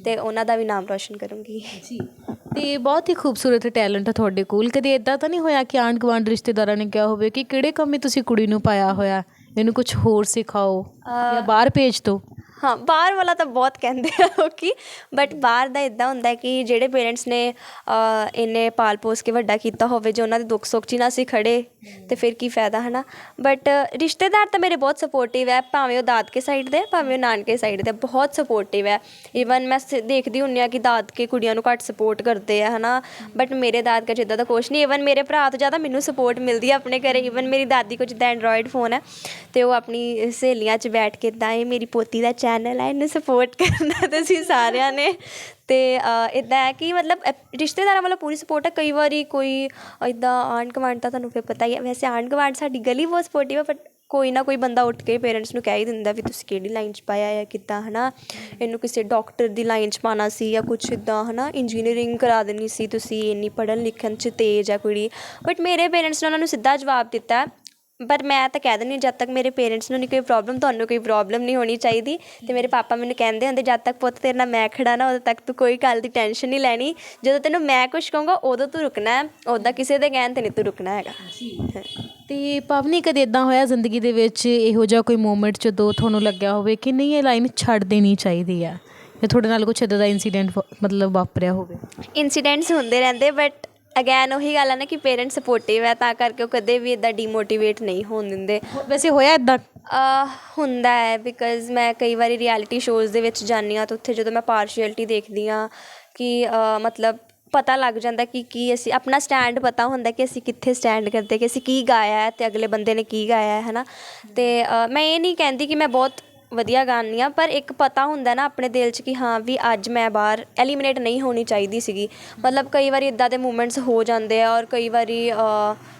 ਤੇ ਉਹਨਾਂ ਦਾ ਵੀ ਨਾਮ ਰੌਸ਼ਨ ਕਰੂੰਗੀ। ਜੀ ਤੇ ਬਹੁਤ ਹੀ ਖੂਬਸੂਰਤ ਟੈਲੈਂਟ ਹੈ ਤੁਹਾਡੇ ਕੋਲ। ਕਦੇ ਇਦਾਂ ਤਾਂ ਨਹੀਂ ਹੋਇਆ ਕਿ ਆਂਢ ਗੁਆਂਢ ਰਿਸ਼ਤੇਦਾਰਾਂ ਨੇ ਕਿਹਾ ਹੋਵੇ ਕਿ ਕਿਹੜੇ ਕੰਮੇ ਤੁਸੀਂ ਕੁੜੀ ਨੂੰ ਪਾਇਆ ਹੋਇਆ ਇਹਨੂੰ ਕੁਝ ਹੋਰ ਸਿਖਾਓ ਜਾਂ ਬਾਹਰ ਭੇਜ ਦਿਓ ਹਾਂ ਬਾਹਰ ਵਾਲਾ ਤਾਂ ਬਹੁਤ ਕਹਿੰਦੇ ਆ ਲੋਕੀ ਬਟ ਬਾਹਰ ਦਾ ਇਦਾਂ ਹੁੰਦਾ ਕਿ ਜਿਹੜੇ ਪੇਰੈਂਟਸ ਨੇ ਅ, ਇੰਨੇ ਪਾਲ ਪੋਸ ਕੇ ਵੱਡਾ ਕੀਤਾ ਹੋਵੇ ਜੇ ਉਹਨਾਂ ਦੇ ਦੁੱਖ ਸੁੱਖ 'ਚ ਹੀ ਨਾ ਅਸੀਂ ਖੜੇ ਤੇ ਫਿਰ ਕੀ ਫਾਇਦਾ ਹਨਾ? ਬਟ ਰਿਸ਼ਤੇਦਾਰ ਤਾਂ ਮੇਰੇ ਬਹੁਤ ਸਪੋਰਟਿਵ ਹੈ ਭਾਵੇਂ ਉਹ ਦਾਦਕੇ ਸਾਈਡ ਦੇ ਭਾਵੇਂ ਉਹ ਨਾਨਕੇ ਸਾਈਡ ਦੇ ਬਹੁਤ ਸਪੋਰਟਿਵ ਹੈ। ਈਵਨ ਮੈਂ ਸ- ਦੇਖਦੀ ਹੁੰਨੀ ਆ ਕਿ ਦਾਦਕੇ ਕੁੜੀਆਂ ਨੂੰ ਘੱਟ ਸਪੋਰਟ ਕਰਦੇ ਆ ਹਨਾ? ਬਟ ਮੇਰੇ ਦਾਦਕੇ ਜਿੱਦਾਂ ਦਾ ਕੁਛ ਨਹੀਂ ਈਵਨ ਮੇਰੇ ਭਰਾ ਤੋਂ ਜ਼ਿਆਦਾ ਮੈਨੂੰ ਸਪੋਰਟ ਮਿਲਦੀ ਹੈ ਆਪਣੇ ਘਰੇ ਈਵਨ ਮੇਰੀ ਦਾਦੀ ਕੋਲ ਜਿੱਦਾਂ ਐਂਡਰੋਇਡ ਫੋਨ ਹੈ ਤੇ ਉਹ ਆਪਣੀ ਸਹੇਲੀਆਂ 'ਚ ਬੈਠ ਕੇ ਇਦਾਂ ਇਹ ਮੇਰੀ ਪੋਤੀ ਦਾ ਚੈਨਲ ਹੈ ਇਹਨੂੰ ਸਪੋਰਟ ਕਰਨਾ ਤੁਸੀਂ ਸਾਰਿਆਂ ਨੇ। ਤੇ ਇਦਾਂ ਹੈ ਕਿ ਮਤਲਬ ਰਿਸ਼ਤੇਦਾਰਾਂ ਵੱਲੋਂ ਪੂਰੀ ਸਪੋਰਟ ਹੈ ਕਈ ਵਾਰੀ ਕੋਈ ਇਦਾਂ ਆਂਢ ਗੁਆਂਢ ਤਾਂ ਤੁਹਾਨੂੰ ਫਿਰ ਪਤਾ ਹੀ ਹੈ। ਵੈਸੇ ਆਂਢ ਗੁਆਂਢ ਸਾਡੀ ਗਲੀ ਬਹੁਤ ਸਪੋਰਟਿਵ ਹੈ ਬਟ ਕੋਈ ਨਾ ਕੋਈ ਬੰਦਾ ਉੱਠ ਕੇ ਪੇਰੈਂਟਸ ਨੂੰ ਕਹਿ ਹੀ ਦਿੰਦਾ ਵੀ ਤੁਸੀਂ ਕਿਹੜੀ ਲਾਈਨ 'ਚ ਪਾਇਆ ਹੈ ਕਿੱਦਾਂ, ਹਨਾ? ਇਹਨੂੰ ਕਿਸੇ ਡਾਕਟਰ ਦੀ ਲਾਈਨ 'ਚ ਪਾਣਾ ਸੀ ਜਾਂ ਕੁਛ ਇਦਾਂ ਹਨਾ? ਇੰਜੀਨੀਅਰਿੰਗ ਕਰਾ ਦੇਣੀ ਸੀ ਤੁਸੀਂ, ਇੰਨੀ ਪੜ੍ਹਨ ਲਿਖਣ 'ਚ ਤੇਜ਼ ਆ ਕੁੜੀ। ਬਟ ਮੇਰੇ ਪੇਰੈਂਟਸ ਨੇ ਉਹਨਾਂ ਨੂੰ ਸਿੱਧਾ ਜਵਾਬ ਦਿੱਤਾ ਪਰ ਮੈਂ ਤਾਂ ਕਹਿ ਦਿੰਦੀ ਹਾਂ, ਜਦ ਤੱਕ ਮੇਰੇ ਪੇਰੈਂਟਸ ਨੂੰ ਨਹੀਂ ਕੋਈ ਪ੍ਰੋਬਲਮ ਤੁਹਾਨੂੰ ਕੋਈ ਪ੍ਰੋਬਲਮ ਨਹੀਂ ਹੋਣੀ ਚਾਹੀਦੀ। ਤੇ ਮੇਰੇ ਪਾਪਾ ਮੈਨੂੰ ਕਹਿੰਦੇ ਹੁੰਦੇ ਜਦ ਤੱਕ ਪੁੱਤ ਤੇਰੇ ਨਾਲ ਮੈਂ ਖੜਾ ਨਾ ਉਦੋਂ ਤੱਕ ਤੂੰ ਕੋਈ ਗੱਲ ਦੀ ਟੈਨਸ਼ਨ ਨਹੀਂ ਲੈਣੀ। ਜਦੋਂ ਤੈਨੂੰ ਮੈਂ ਕੁਝ ਕਹੂੰਗਾ ਉਦੋਂ ਤੂੰ ਰੁਕਣਾ ਹੈ। ਉਦਾਂ ਕਿਸੇ ਦੇ ਕਹਿਣ ਤੇ ਨਹੀਂ ਤੂੰ ਰੁਕਣਾ ਹੈਗਾ। ਤੇ ਪਵਨੀ ਕਦੇ ਇਦਾਂ ਹੋਇਆ ਜ਼ਿੰਦਗੀ ਦੇ ਵਿੱਚ ਇਹੋ ਜਿਹਾ ਕੋਈ ਮੂਮੈਂਟ ਜਦੋਂ ਤੁਹਾਨੂੰ ਲੱਗਿਆ ਹੋਵੇ ਕਿ ਨਹੀਂ ਇਹ ਲਾਈਨ ਛੱਡ ਦੇਣੀ ਚਾਹੀਦੀ ਆ? ਜਾਂ ਤੁਹਾਡੇ ਨਾਲ ਕੁਝ ਇਦਾਂ ਦਾ ਇਨਸੀਡੈਂਟ ਮਤਲਬ ਵਾਪਰਿਆ ਹੋਵੇ? ਇਨਸੀਡੈਂਟਸ ਹੁੰਦੇ ਰਹਿੰਦੇ ਬਟ ਅਗੇਨ ਉਹੀ ਗੱਲ ਹੈ ਨਾ ਕਿ ਪੇਰੈਂਟਸ ਸਪੋਰਟਿਵ ਹੈ ਤਾਂ ਕਰਕੇ ਉਹ ਕਦੇ ਵੀ ਇਦਾਂ ਡੀਮੋਟੀਵੇਟ ਨਹੀਂ ਹੋਣ ਦਿੰਦੇ। ਵੈਸੇ ਹੋਇਆ ਇਦਾਂ ਹੁੰਦਾ ਹੈ ਬਿਕਾਜ਼ ਮੈਂ ਕਈ ਵਾਰੀ ਰਿਐਲਿਟੀ ਸ਼ੋਜ਼ ਦੇ ਵਿੱਚ ਜਾਂਦੀ ਹਾਂ ਤਾਂ ਉੱਥੇ ਜਦੋਂ ਮੈਂ ਪਾਰਸ਼ੀਅਲਿਟੀ ਦੇਖਦੀ ਹਾਂ ਕਿ ਮਤਲਬ ਪਤਾ ਲੱਗ ਜਾਂਦਾ ਕਿ ਕੀ ਅਸੀਂ ਆਪਣਾ ਸਟੈਂਡ ਪਤਾ ਹੁੰਦਾ ਕਿ ਅਸੀਂ ਕਿੱਥੇ ਸਟੈਂਡ ਕਰਦੇ ਕਿ ਅਸੀਂ ਕੀ ਗਾਇਆ ਹੈ ਤੇ ਅਗਲੇ ਬੰਦੇ ਨੇ ਕੀ ਗਾਇਆ ਹੈ ਹਨਾ? ਤੇ ਮੈਂ ਇਹ ਨਹੀਂ ਕਹਿੰਦੀ ਕਿ ਮੈਂ ਬਹੁਤ ਵਧੀਆ ਗਾਉਂਦੀ ਹਾਂ ਪਰ ਇੱਕ ਪਤਾ ਹੁੰਦਾ ਨਾ ਆਪਣੇ ਦਿਲ 'ਚ ਕਿ ਹਾਂ ਵੀ ਅੱਜ ਮੈਂ ਬਾਹਰ ਐਲੀਮੀਨੇਟ ਨਹੀਂ ਹੋਣੀ ਚਾਹੀਦੀ ਸੀਗੀ। ਮਤਲਬ ਕਈ ਵਾਰੀ ਇੱਦਾਂ ਦੇ ਮੂਮੈਂਟਸ ਹੋ ਜਾਂਦੇ ਆ ਔਰ ਕਈ ਵਾਰੀ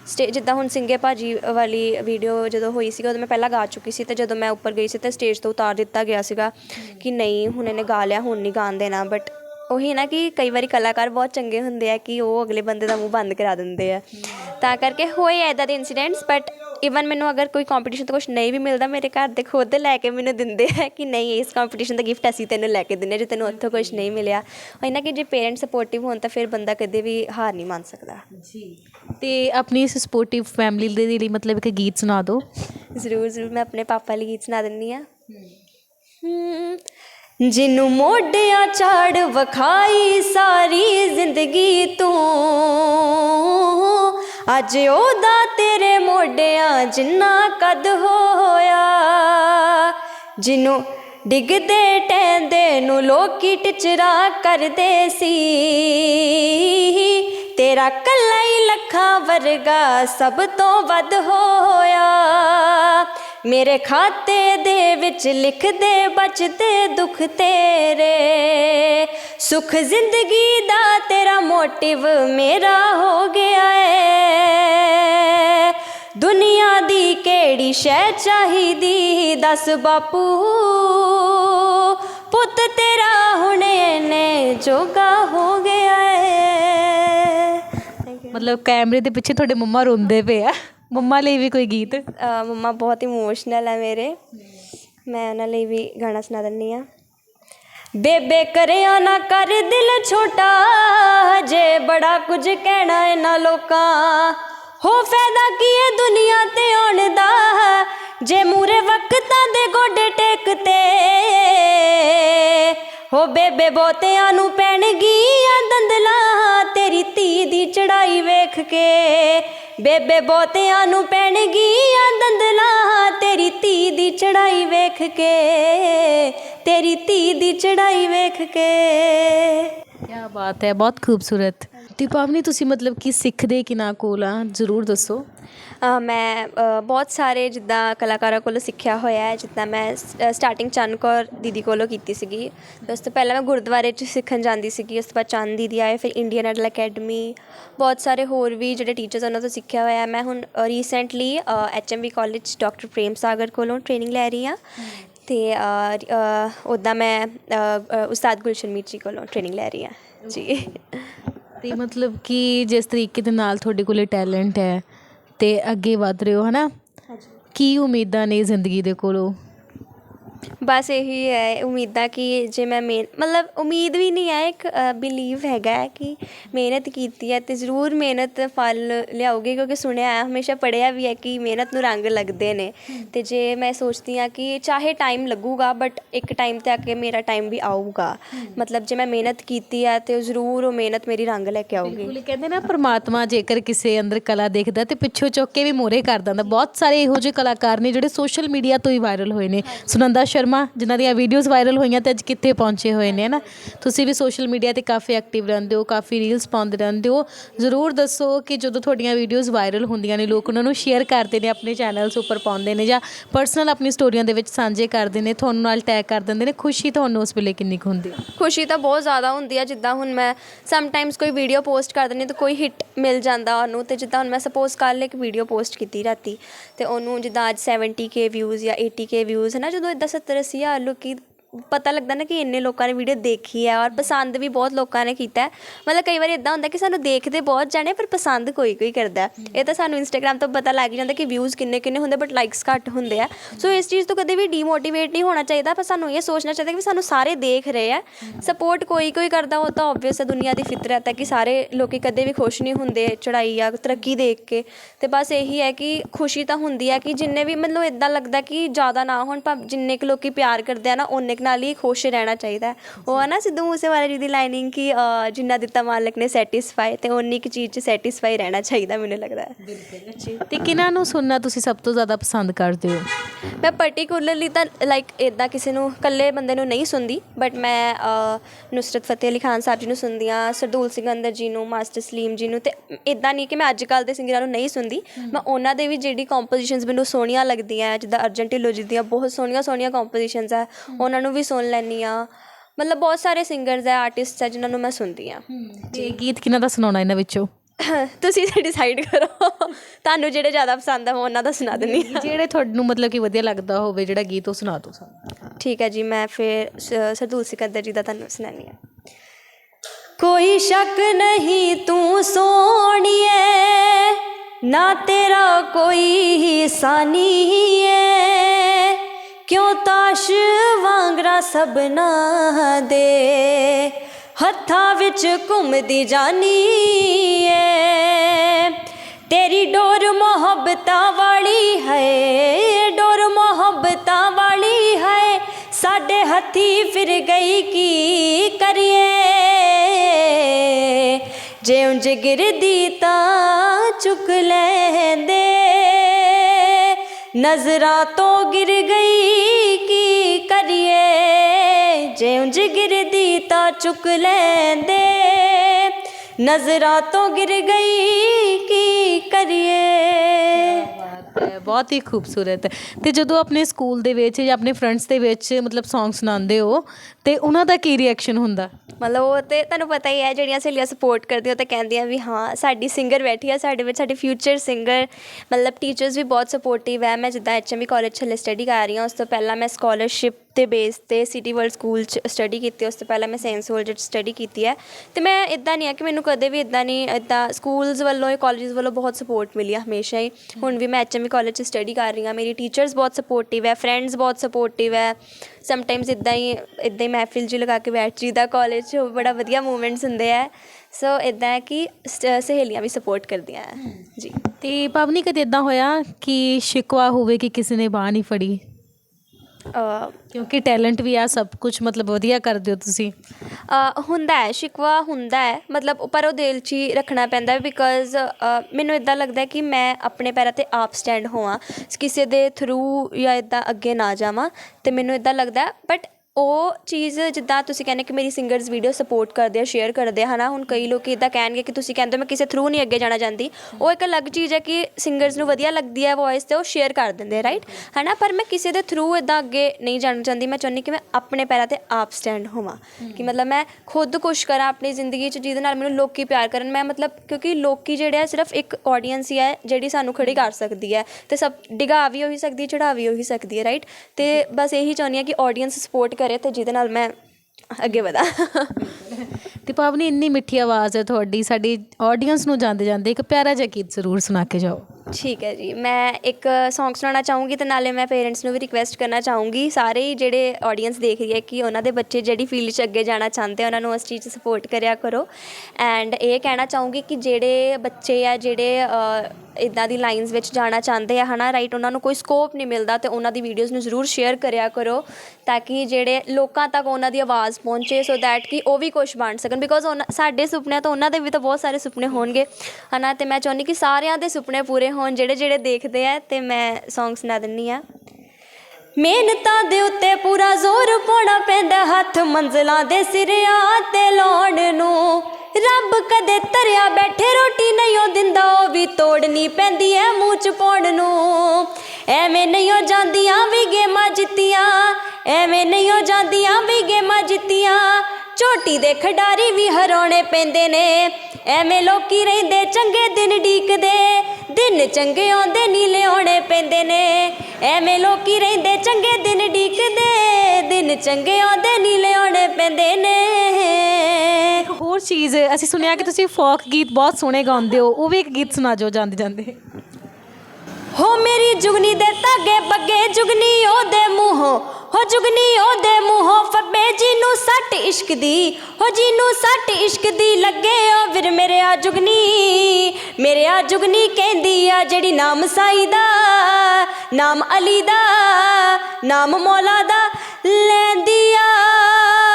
ਸਟੇ ਜਿੱਦਾਂ ਹੁਣ ਸਿੰਗੇ ਭਾਜੀ ਵਾਲੀ ਵੀਡੀਓ ਜਦੋਂ ਹੋਈ ਸੀ ਉਦੋਂ ਮੈਂ ਪਹਿਲਾਂ ਗਾ ਚੁੱਕੀ ਸੀ ਤੇ ਜਦੋਂ ਮੈਂ ਉੱਪਰ ਗਈ ਸੀ ਤੇ ਸਟੇਜ ਤੋਂ ਉਤਾਰ ਦਿੱਤਾ ਗਿਆ ਸੀਗਾ ਕਿ ਨਹੀਂ, ਹੁਣ ਇਹਨੇ ਗਾ ਲਿਆ, ਹੁਣ ਨਹੀਂ ਗਾਣ ਦੇਣਾ ਬਟ ਉਹੀ ਨਾ ਕਿ ਕਈ ਵਾਰੀ ਕਲਾਕਾਰ ਬਹੁਤ ਚੰਗੇ ਹੁੰਦੇ ਆ ਕਿ ਉਹ ਅਗਲੇ ਬੰਦੇ ਦਾ ਮੂੰਹ ਬੰਦ ਕਰਾ ਦਿੰਦੇ ਆ। ਤਾਂ ਕਰਕੇ ਹੋਏ ਐਦਾਂ ਦੇ ਇਨਸੀਡੈਂਟਸ ਬਟ ਇਵਨ ਮੈਨੂੰ ਅਗਰ ਕੋਈ ਕੰਪੀਟੀਸ਼ਨ ਤੋਂ ਕੁਝ ਨਹੀਂ ਵੀ ਮਿਲਦਾ ਮੇਰੇ ਘਰ ਦੇ ਖੁਦ ਲੈ ਕੇ ਮੈਨੂੰ ਦਿੰਦੇ ਆ ਕਿ ਨਹੀਂ ਇਸ ਕੰਪੀਟੀਸ਼ਨ ਦਾ ਗਿਫਟ ਅਸੀਂ ਤੈਨੂੰ ਲੈ ਕੇ ਹਾਂ ਜੇ ਤੈਨੂੰ ਉੱਥੋਂ ਕੁਝ ਨਹੀਂ ਮਿਲਿਆ। ਉਹ ਨਾ ਕਿ ਜੇ ਪੇਰੈਂਟਸ ਸਪੋਰਟਿਵ ਹੋਣ ਤਾਂ ਫਿਰ ਬੰਦਾ ਕਦੇ ਵੀ ਹਾਰ ਨਹੀਂ ਮੰਨ ਸਕਦਾ। ਜੀ। ਤੇ ਆਪਣੀ ਇਸ ਸਪੋਰਟਿਵ ਫੈਮਿਲੀ ਦੇ ਲਈ ਮਤਲਬ ਇੱਕ ਗੀਤ ਸੁਣਾ ਦਿਓ। ਜ਼ਰੂਰ ਜ਼ਰੂਰ ਮੈਂ ਆਪਣੇ ਪਾਪਾ ਲਈ ਗੀਤ ਸੁਣਾ ਦਿੰਦੀ ਆ ਜਿਨੂੰ ਮੋਢਿਆਂ ਝਾੜ ਵਖਾਈ ਸਾਰੀ ਜ਼ਿੰਦਗੀ ਤੂੰ। ਅੱਜ ਉਹਦਾ ਤੇਰੇ ਮੋਢਿਆਂ ਜਿੰਨਾ ਕਦ ਹੋਇਆ, ਜਿਨੂੰ ਡਿੱਗਦੇ ਟੈਂਦੇ ਨੂੰ ਲੋਕੀ ਟਿਚਰਾ ਕਰਦੇ ਸੀ। ਤੇਰਾ ਕੱਲਾ ਹੀ ਲੱਖਾਂ ਵਰਗਾ ਸਭ ਤੋਂ ਵੱਧ ਹੋਇਆ ਮੇਰੇ ਖਾਤੇ ਦੇ ਵਿੱਚ ਲਿਖਦੇ, ਬਚਦੇ ਦੁੱਖ ਤੇਰੇ। ਸੁਖ ਜ਼ਿੰਦਗੀ ਦਾ ਤੇਰਾ ਮੋਟਿਵ ਮੇਰਾ ਹੋ ਗਿਆ ਏ। ਦੁਨੀਆ ਦੀ ਕਿਹੜੀ ਸ਼ੈ ਚਾਹੀਦੀ, ਦੱਸ ਬਾਪੂ। ਪੁੱਤ ਤੇਰਾ ਹੁਣੇ ਨੇ ਜੋਗਾ ਹੋ ਗਿਆ ਏ। ਮਤਲਬ ਕੈਮਰੇ ਦੇ ਪਿੱਛੇ ਤੁਹਾਡੇ ਮੰਮਾ ਰੋਂਦੇ ਪਏ ਆ। ਮੰਮਾ ਲਈ ਵੀ ਕੋਈ ਗੀਤ? ਅਹ ਮੰਮਾ ਬਹੁਤ ਇਮੋਸ਼ਨਲ ਹੈ ਮੇਰੇ। ਮੈਂ ਉਹਨਾਂ ਲਈ ਵੀ ਗਾਣਾ ਸੁਣਾ ਦਿੰਦੀ ਆ। ਬੇਬੇ ਕਰਿਆ ਨਾ ਕਰ ਦਿਲ ਛੋਟਾ ਜੇ ਬੜਾ ਕੁਝ ਕਹਿਣਾ ਇਹਨਾਂ ਲੋਕਾਂ। ਹੋ ਫਾਇਦਾ ਕੀ ਹੈ ਦੁਨੀਆ ਤੇ ਆਉਣ ਦਾ? ਜੇ ਮੂਰੇ ਵਕਤਾਂ ਦੇ ਗੋਡੇ ਟੇਕਤੇ ਹੋ ਬੇਬੇ ਬਹੁਤਿਆਂ ਨੂੰ ਪੈਣਗੀਆਂ ਦੰਦਲਾਂ, ਤੇਰੀ ਧੀ ਦੀ ਚੜਾਈ ਵੇਖ ਕੇ। ਬੇਬੇ ਬਹੁਤਿਆਂ ਨੂੰ ਪੈਣਗੀਆਂ ਦੰਦਲਾਂ, ਤੇਰੀ ਧੀ ਦੀ ਚੜਾਈ ਵੇਖ ਕੇ। ਤੇਰੀ ਧੀ ਦੀ ਚੜਾਈ ਵੇਖ ਕੇ। ਕੀ ਬਾਤ ਹੈ, ਬਹੁਤ ਖੂਬਸੂਰਤ। ਤੇ ਤੁਸੀਂ ਮਤਲਬ ਕਿ ਸਿੱਖਦੇ ਕਿ ਨਾ ਕੋਲ ਆ? ਜ਼ਰੂਰ ਦੱਸੋ। ਮੈਂ ਬਹੁਤ ਸਾਰੇ ਜਿੱਦਾਂ ਕਲਾਕਾਰਾਂ ਕੋਲੋਂ ਸਿੱਖਿਆ ਹੋਇਆ ਹੈ, ਜਿੱਦਾਂ ਮੈਂ ਸਟਾਰਟਿੰਗ ਚੰਨ ਕੌਰ ਦੀਦੀ ਕੋਲੋਂ ਕੀਤੀ ਸੀਗੀ। ਉਸ ਤੋਂ ਪਹਿਲਾਂ ਮੈਂ ਗੁਰਦੁਆਰੇ 'ਚ ਸਿੱਖਣ ਜਾਂਦੀ ਸੀਗੀ, ਉਸ ਤੋਂ ਬਾਅਦ ਚੰਨ ਦੀਦੀ ਆਏ, ਫਿਰ ਇੰਡੀਅਨ ਆਈਡਲ ਅਕੈਡਮੀ ਬਹੁਤ ਸਾਰੇ ਹੋਰ ਵੀ ਜਿਹੜੇ ਟੀਚਰਸ ਉਹਨਾਂ ਤੋਂ ਸਿੱਖਿਆ ਹੋਇਆ ਮੈਂ ਹੁਣ recently HMV college doctor Prem Sagar ਕੋਲੋਂ ਟ੍ਰੇਨਿੰਗ ਲੈ ਰਹੀ ਹਾਂ। ਤੇ ਉੱਦਾਂ ਮੈਂ ਉਸਤਾਦ ਗੁਲਸ਼ਨ ਮੀਰ ਜੀ ਕੋਲੋਂ ਟ੍ਰੇਨਿੰਗ ਲੈ ਰਹੀ ਹਾਂ। ਜੀ। ਤੇ ਮਤਲਬ ਕਿ ਜਿਸ ਤਰੀਕੇ ਦੇ ਨਾਲ ਤੁਹਾਡੇ ਕੋਲੇ ਟੈਲੈਂਟ ਹੈ ਤੇ ਅੱਗੇ ਵਧ ਰਹੇ ਹੋ ਹਨਾ? ਕੀ ਉਮੀਦਾਂ ਨੇ ਜ਼ਿੰਦਗੀ ਦੇ ਕੋਲੋਂ? ਬਸ ਇਹੀ ਹੈ, ਉਮੀਦਾਂ ਕਿ ਜੇ ਮੈਂ ਮੇਨ ਮਤਲਬ ਉਮੀਦ ਵੀ ਨਹੀਂ ਹੈ, ਇੱਕ ਬਿਲੀਵ ਹੈਗਾ ਹੈ ਕਿ ਮਿਹਨਤ ਕੀਤੀ ਹੈ ਅਤੇ ਜ਼ਰੂਰ ਮਿਹਨਤ ਫਲ ਲਿਆਉਗੀ ਕਿਉਂਕਿ ਸੁਣਿਆ ਹੈ, ਹਮੇਸ਼ਾ ਪੜ੍ਹਿਆ ਵੀ ਹੈ ਕਿ ਮਿਹਨਤ ਨੂੰ ਰੰਗ ਲੱਗਦੇ ਨੇ। ਅਤੇ ਜੇ ਮੈਂ ਸੋਚਦੀ ਹਾਂ ਕਿ ਚਾਹੇ ਟਾਈਮ ਲੱਗੂਗਾ ਬਟ ਇੱਕ ਟਾਈਮ ਤੇ ਆ ਕੇ ਮੇਰਾ ਟਾਈਮ ਵੀ ਆਊਗਾ। ਮਤਲਬ ਜੇ ਮੈਂ ਮਿਹਨਤ ਕੀਤੀ ਹੈ, ਤੇ ਉਹ ਜ਼ਰੂਰ ਉਹ ਮਿਹਨਤ ਮੇਰੀ ਰੰਗ ਲੈ ਕੇ ਆਊਗੀ। ਬਿਲਕੁਲ, ਕਹਿੰਦੇ ਨਾ ਪ੍ਰਮਾਤਮਾ ਜੇਕਰ ਕਿਸੇ ਅੰਦਰ ਕਲਾ ਦੇਖਦਾ ਤੇ ਪਿੱਛੋਂ ਚੁੱਕ ਕੇ ਵੀ ਮੋਰੇ ਕਰ ਦਿੰਦਾ ਬਹੁਤ ਸਾਰੇ ਇਹੋ ਜਿਹੇ ਕਲਾਕਾਰ ਨੇ ਜਿਹੜੇ ਸੋਸ਼ਲ ਮੀਡੀਆ ਤੋਂ ਹੀ ਵਾਇਰਲ ਹੋਏ ਨੇ। ਸੁਨੰਦਾ ਸ਼ਰਮਾ, ਜਿਨ੍ਹਾਂ ਦੀਆਂ ਵੀਡੀਓਜ਼ ਵਾਇਰਲ ਹੋਈਆਂ ਤੇ ਅੱਜ ਕਿੱਥੇ ਪਹੁੰਚੇ ਹੋਏ ਨੇ, ਹਨਾ? ਤੁਸੀਂ ਵੀ ਸੋਸ਼ਲ ਮੀਡੀਆ ਤੇ ਕਾਫੀ ਐਕਟਿਵ ਰਹਿੰਦੇ ਹੋ, ਕਾਫੀ ਰੀਲਸ ਪਾਉਂਦੇ ਰਹਿੰਦੇ ਹੋ। ਜ਼ਰੂਰ ਦੱਸੋ ਕਿ ਜਦੋਂ ਤੁਹਾਡੀਆਂ ਵੀਡੀਓਜ਼ ਵਾਇਰਲ ਹੁੰਦੀਆਂ ਨੇ, ਲੋਕ ਉਹਨਾਂ ਨੂੰ ਸ਼ੇਅਰ ਕਰਦੇ ਨੇ, ਆਪਣੇ ਚੈਨਲਸ ਉੱਪਰ ਪਾਉਂਦੇ ਨੇ ਜਾਂ ਪਰਸਨਲ ਆਪਣੀ ਸਟੋਰੀਆਂ ਦੇ ਵਿੱਚ ਸਾਂਝੇ ਕਰਦੇ ਨੇ, ਤੁਹਾਨੂੰ ਨਾਲ ਟੈਗ ਕਰ ਦਿੰਦੇ ਨੇ, ਖੁਸ਼ੀ ਤੁਹਾਨੂੰ ਉਸ ਵੇਲੇ ਕਿੰਨੀ ਕੁ ਹੁੰਦੀ ਹੈ? ਖੁਸ਼ੀ ਤਾਂ ਬਹੁਤ ਜ਼ਿਆਦਾ ਹੁੰਦੀ ਆ, ਜਿੱਦਾਂ ਹੁਣ ਮੈਂ ਸਮ ਟਾਈਮਸ ਕੋਈ ਵੀਡੀਓ ਪੋਸਟ ਕਰ ਦਿੰਦੀ ਹਾਂ ਤਾਂ ਕੋਈ ਹਿੱਟ ਮਿਲ ਜਾਂਦਾ ਉਹਨੂੰ ਤੇ ਜਿੱਦਾਂ ਹੁਣ ਮੈਂ ਸਪੋਜ਼ ਕੱਲ੍ਹ ਇੱਕ ਵੀਡੀਓ ਪੋਸਟ ਕੀਤੀ ਰਾਤੀ ਤੇ ਉਹਨੂੰ ਜਿੱਦਾਂ ਅੱਜ 70k ਵਿਊਜ਼ ਜਾਂ 80k ਵਿਊਜ਼ ਹੈ ਨਾ ਜਦੋਂ ਇਦਾਂ 70 ਅੱਸੀ ਹਜ਼ਾਰ ਲੋਕੀ ਪਤਾ ਲੱਗਦਾ ਨਾ ਕਿ ਇੰਨੇ ਲੋਕਾਂ ਨੇ ਵੀਡੀਓ ਦੇਖੀ ਹੈ ਔਰ ਪਸੰਦ ਵੀ ਬਹੁਤ ਲੋਕਾਂ ਨੇ ਕੀਤਾ ਹੈ। ਮਤਲਬ ਕਈ ਵਾਰੀ ਇਦਾਂ ਹੁੰਦਾ ਕਿ ਸਾਨੂੰ ਦੇਖਦੇ ਬਹੁਤ ਜਾਣੇ ਪਰ ਪਸੰਦ ਕੋਈ ਕੋਈ ਕਰਦਾ ਹੈ। ਇਹ ਤਾਂ ਸਾਨੂੰ ਇੰਸਟਾਗ੍ਰam ਤੋਂ ਪਤਾ ਲੱਗ ਜਾਂਦਾ ਕਿ ਵਿਊਜ਼ ਕਿੰਨੇ ਕਿੰਨੇ ਹੁੰਦੇ ਬਟ ਲਾਈਕਸ ਘੱਟ ਹੁੰਦੇ ਆ। ਸੋ ਇਸ ਚੀਜ਼ ਤੋਂ ਕਦੇ ਵੀ ਡੀਮੋਟੀਵੇਟ ਨਹੀਂ ਹੋਣਾ ਚਾਹੀਦਾ, ਪਰ ਸਾਨੂੰ ਇਹ ਸੋਚਣਾ ਚਾਹੀਦਾ ਕਿ ਸਾਨੂੰ ਸਾਰੇ ਦੇਖ ਰਹੇ ਆ। ਸਪੋਰਟ ਕੋਈ ਕੋਈ ਕਰਦਾ ਉਹ ਤਾਂ ਆਬਵੀਅਸ ਹੈ ਦੁਨੀਆ ਦੀ ਫਿਤਰਤ ਹੈ ਕਿ ਸਾਰੇ ਲੋਕੀ ਕਦੇ ਵੀ ਖੁਸ਼ ਨਹੀਂ ਹੁੰਦੇ ਚੜਾਈ ਜਾਂ ਤਰੱਕੀ ਦੇਖ ਕੇ। ਤੇ ਬਸ ਇਹੀ ਹੈ ਕਿ ਖੁਸ਼ੀ ਤਾਂ ਹੁੰਦੀ ਹੈ ਕਿ ਜਿੰਨੇ ਵੀ ਮਤਲਬ ਇਦਾਂ ਲੱਗਦਾ ਕਿ ਜ਼ਿਆਦਾ ਨਾ ਹੋਣ ਪਰ ਜਿੰਨੇ ਕੁ ਲੋਕੀ ਪਿਆਰ ਕਰਦੇ ਆ ਨਾ ਉਹਨੇ ਮਾਲਕ ਨਾਲ ਹੀ ਖੁਸ਼ ਰਹਿਣਾ ਚਾਹੀਦਾ। ਉਹ ਆ ਨਾ ਸਿੱਧੂ ਮੂਸੇਵਾਲੇ ਜੀ ਦੀ ਲਾਈਨਿੰਗ ਕਿ ਜਿੰਨਾ ਦਿੱਤਾ ਮਾਲਕ ਨੇ ਸੈਟੀਸਫਾਈ ਤੇ ਉਨੀ ਕੁ ਚੀਜ਼ 'ਚ ਸੈਟੀਸਫਾਈ ਰਹਿਣਾ ਚਾਹੀਦਾ ਮੈਨੂੰ ਲੱਗਦਾ ਹੈ। ਜੀ ਤੇ ਕਿਹਨਾਂ ਨੂੰ ਸੁਣਨਾ ਤੁਸੀਂ ਸਭ ਤੋਂ ਜ਼ਿਆਦਾ ਪਸੰਦ ਕਰਦੇ ਹੋ? ਮੈਂ ਪਾਰਟਿਕੂਲਰਲੀ ਤਾਂ ਲਾਈਕ ਇਦਾਂ ਕਿਸੇ ਨੂੰ ਇਕੱਲੇ ਬੰਦੇ ਨੂੰ ਨਹੀਂ ਸੁਣਦੀ ਬਟ ਮੈਂ ਨੁਸਰਤ ਫਤਿਹ ਅਲੀ ਖਾਨ ਸਾਹਿਬ ਜੀ ਨੂੰ ਸੁਣਦੀ ਹਾਂ ਸਰਦੂਲ ਸਿਕੰਦਰ ਜੀ ਨੂੰ ਮਾਸਟਰ ਸਲੀਮ ਜੀ ਨੂੰ ਤੇ ਇਦਾਂ ਨਹੀਂ ਕਿ ਮੈਂ ਅੱਜ ਕੱਲ ਦੇ ਸਿੰਗਰਾਂ ਨੂੰ ਨਹੀਂ ਸੁਣਦੀ ਮੈਂ ਉਹਨਾਂ ਦੇ ਵੀ ਜਿਹੜੀ ਕੰਪੋਜੀਸ਼ਨਸ ਮੈਨੂੰ ਸੋਹਣੀਆਂ ਲੱਗਦੀਆਂ ਜਿੱਦਾਂ ਅਰਜਨ ਢਿੱਲੋਂ ਜੀ ਦੀਆਂ ਬਹੁਤ ਸੋਹਣੀਆਂ ਸੋਹਣੀਆਂ ਕੰਪੋਜੀਸ਼ਨਸ ਆ ਉਹਨਾਂ ਨੂੰ ਵੀ ਸੁਣ ਲੈਂਦੀ ਆ ਮਤਲਬ ਬਹੁਤ ਸਾਰੇ ਸਿੰਗਰਸ ਆ ਆਰਟਿਸਟਸ ਆ ਜਿਨ੍ਹਾਂ ਨੂੰ ਮੈਂ ਸੁਣਦੀ ਆ ਤੇ ਗੀਤ ਕਿਹਨਾਂ ਦਾ ਸੁਣਾਉਣਾ ਇਹਨਾਂ ਵਿੱਚੋਂ? ਤੁਸੀਂ ਡਿਸਾਈਡ ਕਰੋ। ਤੁਹਾਨੂੰ ਜਿਹੜੇ ਜ਼ਿਆਦਾ ਪਸੰਦ ਆ ਮੈਂ ਉਹਨਾਂ ਦਾ ਸੁਣਾ ਦਿੰਦੀ ਹਾਂ। ਜਿਹੜੇ ਤੁਹਾਨੂੰ ਮਤਲਬ ਕਿ ਵਧੀਆ ਲੱਗਦਾ ਹੋਵੇ ਜਿਹੜਾ ਗੀਤ ਉਹ ਸੁਣਾ ਦਿਓ ਸਾਨੂੰ। ਠੀਕ ਹੈ ਜੀ ਮੈਂ ਫਿਰ ਸਰਦੂਲ ਸਿਕੰਦਰ ਜੀ ਦਾ ਤੁਹਾਨੂੰ ਸੁਣਾਉਂਦੀ ਹਾਂ। ਕੋਈ ਸ਼ੱਕ ਨਹੀਂ ਤੂੰ ਸੋਹਣੀਏ ਨਾ ਤੇਰਾ ਕੋਈ ਹਿੱਸਾ ਨਹੀਂ ਏ ਕਿਉਂ ਤਾਸ਼ ਵਾਂਗਰਾ ਸਭਨਾ ਦੇ? ਹੱਥਾਂ ਵਿੱਚ ਘੁੰਮਦੀ ਜਾਨੀ ਏ ਤੇਰੀ ਡੋਰ ਮੁਹੱਬਤਾਂ ਵਾਲੀ ਹੈ, ਡੋਰ ਮੁਹੱਬਤਾਂ ਵਾਲੀ ਹੈ। ਸਾਡੇ ਹੱਥੀ ਫਿਰ ਗਈ ਕੀ ਕਰੀਏ? ਜੇ ਉਂਝ ਗਿਰਦੀ ਤਾਂ ਚੁੱਕ ਲੈਂਦੇ। ਨਜ਼ਰਾਂ ਤੋਂ ਗਿਰ ਗਈ, ਕੀ ਕਰੀਏ? ਜੇ ਉਂਝ ਗਿਰਦੀ ਤਾਂ ਚੁੱਕ ਲੈਂਦੇ। ਨਜ਼ਰਾਂ ਤੋਂ ਗਿਰ ਗਈ, ਕੀ ਕਰੀਏ? ਬਹੁਤ ਹੀ ਖੂਬਸੂਰਤ। ਤੇ ਜਦੋਂ ਆਪਣੇ ਸਕੂਲ ਦੇ ਵਿੱਚ ਜਾਂ ਆਪਣੇ ਫਰੈਂਡਸ ਦੇ ਵਿੱਚ ਮਤਲਬ Song ਸੁਣਾਉਂਦੇ ਹੋ ਤੇ ਉਹਨਾਂ ਦਾ ਕੀ ਰਿਐਕਸ਼ਨ ਹੁੰਦਾ? ਮਤਲਬ ਉਹ ਤੇ ਤੁਹਾਨੂੰ ਪਤਾ ਹੀ ਹੈ, ਜਿਹੜੀਆਂ ਸਹੇਲੀਆਂ ਸਪੋਰਟ ਕਰਦੀਆਂ, ਉਹ ਤਾਂ ਕਹਿੰਦੀਆਂ ਵੀ ਹਾਂ, ਸਾਡੀ ਸਿੰਗਰ ਬੈਠੀ ਆ, ਸਾਡੇ ਵਿੱਚ ਸਾਡੇ ਫਿਊਚਰ ਸਿੰਗਰ ਮਤਲਬ ਟੀਚਰਸ ਵੀ ਬਹੁਤ ਸਪੋਰਟਿਵ ਹੈ। ਮੈਂ ਜਿੱਦਾਂ ਐਚਐਮਬੀ ਕਾਲਜ ਛੱਲੇ ਸਟੱਡੀ ਕਰ ਰਹੀ ਹਾਂ, ਉਸ ਤੋਂ ਪਹਿਲਾਂ ਮੈਂ ਸਕਾਲਰਸ਼ਿਪ ਦੇ ਬੇਸ ਤੇ ਸਿਟੀ ਵਰਲਡ ਸਕੂਲ ਚ ਸਟੱਡੀ ਕੀਤੀ ਉਸ ਤੋਂ ਪਹਿਲਾਂ ਮੈਂ ਸੈਂਸ ਵਰਲਡ ਚ ਸਟੱਡੀ ਕੀਤੀ ਹੈ। ਤੇ ਮੈਂ ਇਦਾਂ ਨਹੀਂ ਹੈ ਕਿ ਮੈਨੂੰ ਕਦੇ ਵੀ ਇਦਾਂ ਨਹੀਂ ਇਦਾਂ ਸਕੂਲਸ ਵੱਲੋਂ ਜਾਂ ਕਾਲਜਸ ਵੱਲੋਂ ਬਹੁਤ ਸਪੋਰਟ ਮਿਲੀ ਆ, ਹਮੇਸ਼ਾ ਹੀ। ਹੁਣ ਵੀ ਮੈਂ ਐਚਐਮਬੀ ਕਾਲਜ ਚ ਸਟੱਡੀ ਕਰ ਰਹੀ ਹਾਂ, ਮੇਰੀ ਟੀਚਰਸ ਬਹੁਤ ਸਪੋਰਟਿਵ ਹੈ ਫਰੈਂਡਸ ਬਹੁਤ ਸਪੋਰਟਿਵ ਹੈ। ਸਮਟਾਈਮਸ ਇਦਾਂ ਹੀ ਇਦਾਂ ਹੀ ਮਹਿਫਿਲ ਜੀ ਲਗਾ ਕੇ ਬੈਠ ਜੀਦਾ ਕਾਲਜ 'ਚ ਉਹ ਬੜਾ ਵਧੀਆ ਮੂਮੈਂਟਸ ਹੁੰਦੇ ਆ। ਸੋ ਇਦਾਂ ਹੈ ਕਿ ਸ- ਸਹੇਲੀਆਂ ਵੀ ਸਪੋਰਟ ਕਰਦੀਆਂ ਹੈ ਜੀ। ਤੇ ਪਾਵਨੀ ਕਦੇ ਇਦਾਂ ਹੋਇਆ ਕਿ ਸ਼ਿਕਵਾ ਹੋਵੇ ਕਿ ਕਿਸੇ ਨੇ ਬਾਹ ਨਹੀਂ ਫੜੀ? ਅ, ਕਿਉਂਕਿ ਟੈਲੈਂਟ ਵੀ ਆ ਸਭ ਕੁਝ ਮਤਲਬ ਵਧੀਆ ਕਰਦੇ ਹੋ ਤੁਸੀਂ। ਅ, ਹੁੰਦਾ ਹੈ ਸ਼ਿਕਵਾ ਹੁੰਦਾ ਹੈ। ਮਤਲਬ ਪਰ ਉਹ ਦਿਲ 'ਚ ਹੀ ਰੱਖਣਾ ਪੈਂਦਾ ਬਿਕਾਜ਼ ਮੈਨੂੰ ਇਦਾਂ ਲੱਗਦਾ ਕਿ ਮੈਂ ਆਪਣੇ ਪੈਰਾਂ ਤੇ ਆਪ ਸਟੈਂਡ ਹੋਵਾਂ। ਕਿਸੇ ਦੇ ਥਰੂ ਜਾਂ ਇਦਾਂ ਅੱਗੇ ਨਾ ਜਾਵਾਂ ਤੇ ਮੈਨੂੰ ਇਦਾਂ ਲੱਗਦਾ ਬਟ ਉਹ ਚੀਜ਼ ਜਿੱਦਾਂ ਤੁਸੀਂ ਕਹਿੰਦੇ ਕਿ ਮੇਰੀ ਸਿੰਗਰਸ ਵੀਡੀਓ ਸਪੋਰਟ ਕਰਦੇ ਆ ਸ਼ੇਅਰ ਕਰਦੇ ਆ, ਹਨਾ? ਹੁਣ ਕਈ ਲੋਕ ਇਦਾਂ ਕਹਿਣਗੇ ਕਿ ਤੁਸੀਂ ਕਹਿੰਦੇ ਮੈਂ ਕਿਸੇ ਥਰੂ ਨਹੀਂ ਅੱਗੇ ਜਾਣਾ ਚਾਹੁੰਦੀ। ਉਹ ਇੱਕ ਅਲੱਗ ਚੀਜ਼ ਹੈ ਕਿ ਸਿੰਗਰਸ ਨੂੰ ਵਧੀਆ ਲੱਗਦੀ ਹੈ ਵੌਇਸ ਤੇ ਉਹ ਸ਼ੇਅਰ ਕਰ ਦਿੰਦੇ ਰਾਈਟ ਹਨਾ? ਪਰ ਮੈਂ ਕਿਸੇ ਦੇ ਥਰੂ ਇਦਾਂ ਅੱਗੇ ਨਹੀਂ ਜਾਣਾ ਚਾਹੁੰਦੀ। ਮੈਂ ਚਾਹੁੰਦੀ ਕਿ ਮੈਂ ਆਪਣੇ ਪੈਰਾਂ ਤੇ ਆਪ ਸਟੈਂਡ ਹੋਵਾਂ। ਕਿ ਮਤਲਬ ਮੈਂ ਖੁਦ ਕੁਛ ਕਰਾਂ ਆਪਣੀ ਜ਼ਿੰਦਗੀ 'ਚ, ਜਿਹਦੇ ਨਾਲ ਮੈਨੂੰ ਲੋਕੀ ਪਿਆਰ ਕਰਨ। ਮੈਂ ਮਤਲਬ ਕਿਉਂਕਿ ਲੋਕੀ ਜਿਹੜੇ ਆ ਸਿਰਫ ਇੱਕ ਆਡੀਅנס ਹੀ ਹੈ ਜਿਹੜੀ ਸਾਨੂੰ ਖੜੀ ਕਰ ਸਕਦੀ ਹੈ। ਤੇ ਸਭ ਡਿਗਾ ਵੀ ਹੋਈ ਸਕਦੀ ਚੜਾ ਵੀ ਹੋਈ ਸਕਦੀ ਹੈ ਰਾਈਟ ਤੇ ਬਸ ਇਹੀ ਚਾਹੁੰਦੀ ਆ ਕਿ ਆਡੀਅנס ਸਪੋਰਟ ਕਰੇ ਤੇ ਜਿਹਦੇ ਨਾਲ ਮੈਂ ਅੱਗੇ ਵਧਾਂ। ਤੇ ਪਾਵਨੀ ਇੰਨੀ ਮਿੱਠੀ ਆਵਾਜ਼ ਹੈ ਤੁਹਾਡੀ, ਸਾਡੀ ਆਡੀਅנס ਨੂੰ ਜਾਂਦੇ ਜਾਂਦੇ ਇੱਕ ਪਿਆਰਾ ਜਿਹਾ ਗੀਤ ਜ਼ਰੂਰ ਸੁਣਾ ਕੇ ਜਾਓ। ਠੀਕ ਹੈ ਜੀ, ਮੈਂ ਇੱਕ ਸੌਂਗ ਸੁਣਾਉਣਾ ਚਾਹੂੰਗੀ ਤੇ ਨਾਲੇ ਮੈਂ ਪੇਰੈਂਟਸ ਨੂੰ ਵੀ ਰਿਕੁਐਸਟ ਕਰਨਾ ਚਾਹੂੰਗੀ। ਸਾਰੇ ਹੀ ਜਿਹੜੇ ਆਡੀਅנס ਦੇਖ ਰਹੀ ਹੈ ਕਿ ਉਹਨਾਂ ਦੇ ਬੱਚੇ ਜਿਹੜੀ ਫੀਲਡ 'ਚ ਅੱਗੇ ਜਾਣਾ ਚਾਹੁੰਦੇ ਆ, ਉਹਨਾਂ ਨੂੰ ਉਸ ਚੀਜ਼ 'ਚ ਸਪੋਰਟ ਕਰਿਆ ਕਰੋ। ਐਂਡ ਇਹ ਕਹਿਣਾ ਚਾਹੂੰਗੀ ਕਿ ਜਿਹੜੇ ਬੱਚੇ ਆ, ਜਿਹੜੇ ਇਦਾਂ ਦੀ ਲਾਈਨਸ ਵਿੱਚ ਜਾਣਾ ਚਾਹੁੰਦੇ ਆ, ਹਨਾ ਰਾਈਟ ਉਹਨਾਂ ਨੂੰ ਕੋਈ ਸਕੋਪ ਨਹੀਂ ਮਿਲਦਾ ਤੇ ਉਹਨਾਂ ਦੀ ਵੀਡੀਓਜ਼ ਨੂੰ ਜ਼ਰੂਰ ਸ਼ੇਅਰ ਕਰਿਆ ਕਰੋ, ਤਾਂ ਕਿ ਜਿਹੜੇ ਲੋਕਾਂ ਤੱਕ ਉਹਨਾਂ ਦੀ ਆਵਾਜ਼ ਪਹੁੰਚੇ ਸੋ ਥੈਟ ਕਿ ਉਹ ਵੀ ਕੁਝ ਬਣ ਸਕਣ। ਬਿਕੋਜ਼ ਸਾਡੇ ਸੁਪਨਿਆਂ ਤੋਂ ਉਹਨਾਂ ਦੇ ਵੀ ਤਾਂ ਬਹੁਤ ਸਾਰੇ ਸੁਪਨੇ ਹੋਣਗੇ। ਹਨਾ, ਤੇ ਮੈਂ ਚਾਹੁੰਦੀ ਕਿ ਸਾਰਿਆਂ ਦੇ ਸੁਪਨੇ ਪੂਰੇ ਹੋਣ, ਜਿਹੜੇ ਜਿਹੜੇ ਦੇਖਦੇ ਆ, ਤੇ ਮੈਂ Song ਸੁਣਾ ਦਿੰਨੀ ਆ। ਮਿਹਨਤਾਂ ਦੇ ਉੱਤੇ ਪੂਰਾ ਜ਼ੋਰ ਪਾਉਣਾ ਪੈਂਦਾ, ਹੱਥ ਮੰਜ਼ਲਾਂ ਦੇ ਸਿਰਿਆਂ ਤੇ ਲਾਉਣ ਨੂੰ। ਰੱਬ ਕਦੇ ਤਰਿਆ ਬੈਠੇ, ਰੋਟੀ ਨਹੀਂ ਉਹ ਦਿੰਦਾ, ਉਹ ਵੀ ਤੋੜਨੀ ਪੈਂਦੀ ਐ ਮੂੰਹ ਚ ਪਾਉਣ ਨੂੰ। ਐਵੇਂ ਨਹੀਂ ਉਹ ਜਾਂਦੀਆਂ ਵੀ ਗੇਮਾਂ ਜਿੱਤੀਆਂ, ਐਵੇਂ ਨਹੀਂ ਹੋ ਜਾਂਦੀਆਂ ਵੀ ਗੇਮਾਂ ਜਿੱਤੀਆਂ। ਝੋਟੀ ਦੇ ਖਿਡਾਰੀ ਵੀ ਹਰਾਉਣੇ ਪੈਂਦੇ ਨੇ। ਐਵੇਂ ਲੋਕੀ ਰਹਿੰਦੇ ਚੰਗੇ ਦਿਨ ਢੀਕਦੇ ਦਿਨ ਚੰਗੇ ਆਉਂਦੇ ਨਹੀਂ ਲਿਆਉਣੇ ਪੈਂਦੇ ਨੇ। ਐਵੇਂ ਲੋਕੀ ਰਹਿੰਦੇ ਚੰਗੇ ਦਿਨ ਢੀਕਦੇ ਦਿਨ ਚੰਗੇ ਆਉਂਦੇ ਨਹੀਂ ਲਿਆਉਣੇ ਪੈਂਦੇ ਨੇ। ਇੱਕ ਹੋਰ ਚੀਜ਼ ਅਸੀਂ ਸੁਣਿਆ ਕਿ ਤੁਸੀਂ ਫੋਕ ਗੀਤ ਬਹੁਤ ਸੋਹਣੇ ਗਾਉਂਦੇ ਹੋ ਉਹ ਵੀ ਇੱਕ ਗੀਤ ਸੁਣਾ ਜੋ ਜਾਂਦੇ ਜਾਂਦੇ। ਹੋ ਮੇਰੀ ਜੁਗਨੀ ਦੇ ਤਾਗੇ ਬੱਗੇ ਜੁਗਨੀ ਉਹਦੇ ਮੂੰਹੋਂ ਹੋ ਜੁਗਨੀ ਉਹਦੇ ਮੂੰਹੋਂ ਫੱਬੇ ਜੀ ਸੱਟ ਇਸ਼ਕ ਦੀ, ਹੋ ਜੀ ਸੱਟ ਇਸ਼ਕ ਦੀ, ਲੱਗੇ ਓ ਵੀਰ ਮੇਰੇ ਆ ਜੁਗਨੀ, ਮੇਰੇ ਆ ਜੁਗਨੀ ਕਹਿੰਦੀ ਆ ਜਿਹੜੀ ਨਾਮ ਸਾਈ ਦਾ, ਨਾਮ ਅਲੀ ਦਾ, ਨਾਮ ਮੌਲਾ ਦਾ, ਲੈਂਦੀ ਆ।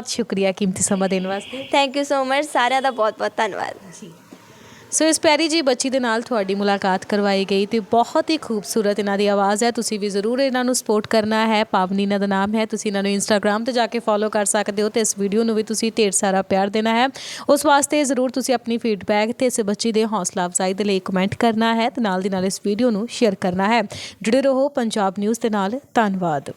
ਬਹੁਤ ਸ਼ੁਕਰੀਆ ਕੀਮਤੀ ਸਮਾਂ ਦੇਣ ਵਾਸਤੇ ਥੈਂਕ ਯੂ ਸੋ ਮਚ ਸਾਰਿਆਂ ਦਾ ਬਹੁਤ ਬਹੁਤ ਧੰਨਵਾਦ ਸੋ ਇਸ ਪਿਆਰੀ ਜੀ ਬੱਚੀ ਦੇ ਨਾਲ ਤੁਹਾਡੀ ਮੁਲਾਕਾਤ ਕਰਵਾਈ ਗਈ ਤੇ ਬਹੁਤ ਹੀ ਖੂਬਸੂਰਤ ਇਹਨਾਂ ਦੀ ਆਵਾਜ਼ ਹੈ ਤੁਸੀਂ ਵੀ ਜ਼ਰੂਰ ਇਹਨਾਂ ਨੂੰ ਸਪੋਰਟ ਕਰਨਾ ਹੈ ਪਾਵਨੀ ਇਹਨਾਂ ਦਾ ਨਾਮ ਹੈ ਤੁਸੀਂ ਇਹਨਾਂ ਨੂੰ ਇੰਸਟਾਗ੍ਰam ਤੇ ਜਾ ਕੇ ਫੋਲੋ ਕਰ ਸਕਦੇ ਹੋ ਤੇ ਇਸ ਵੀਡੀਓ ਨੂੰ ਵੀ ਤੁਸੀਂ ਢੇਰ ਸਾਰਾ ਪਿਆਰ ਦੇਣਾ ਹੈ ਉਸ ਵਾਸਤੇ ਜ਼ਰੂਰ ਤੁਸੀਂ ਆਪਣੀ ਫੀਡਬੈਕ ਤੇ ਇਸ ਬੱਚੀ ਦੇ ਹੌਸਲਾ ਅਫਜ਼ਾਈ ਦੇ ਲਈ ਕਮੈਂਟ ਕਰਨਾ ਹੈ ਤੇ ਨਾਲ ਦੀ ਨਾਲ ਇਸ ਵੀਡੀਓ ਨੂੰ ਸ਼ੇਅਰ ਕਰਨਾ ਹੈ ਜੁੜੇ ਰਹੋ ਪੰਜਾਬ ਨਿਊਜ਼ ਦੇ ਨਾਲ ਧੰਨਵਾਦ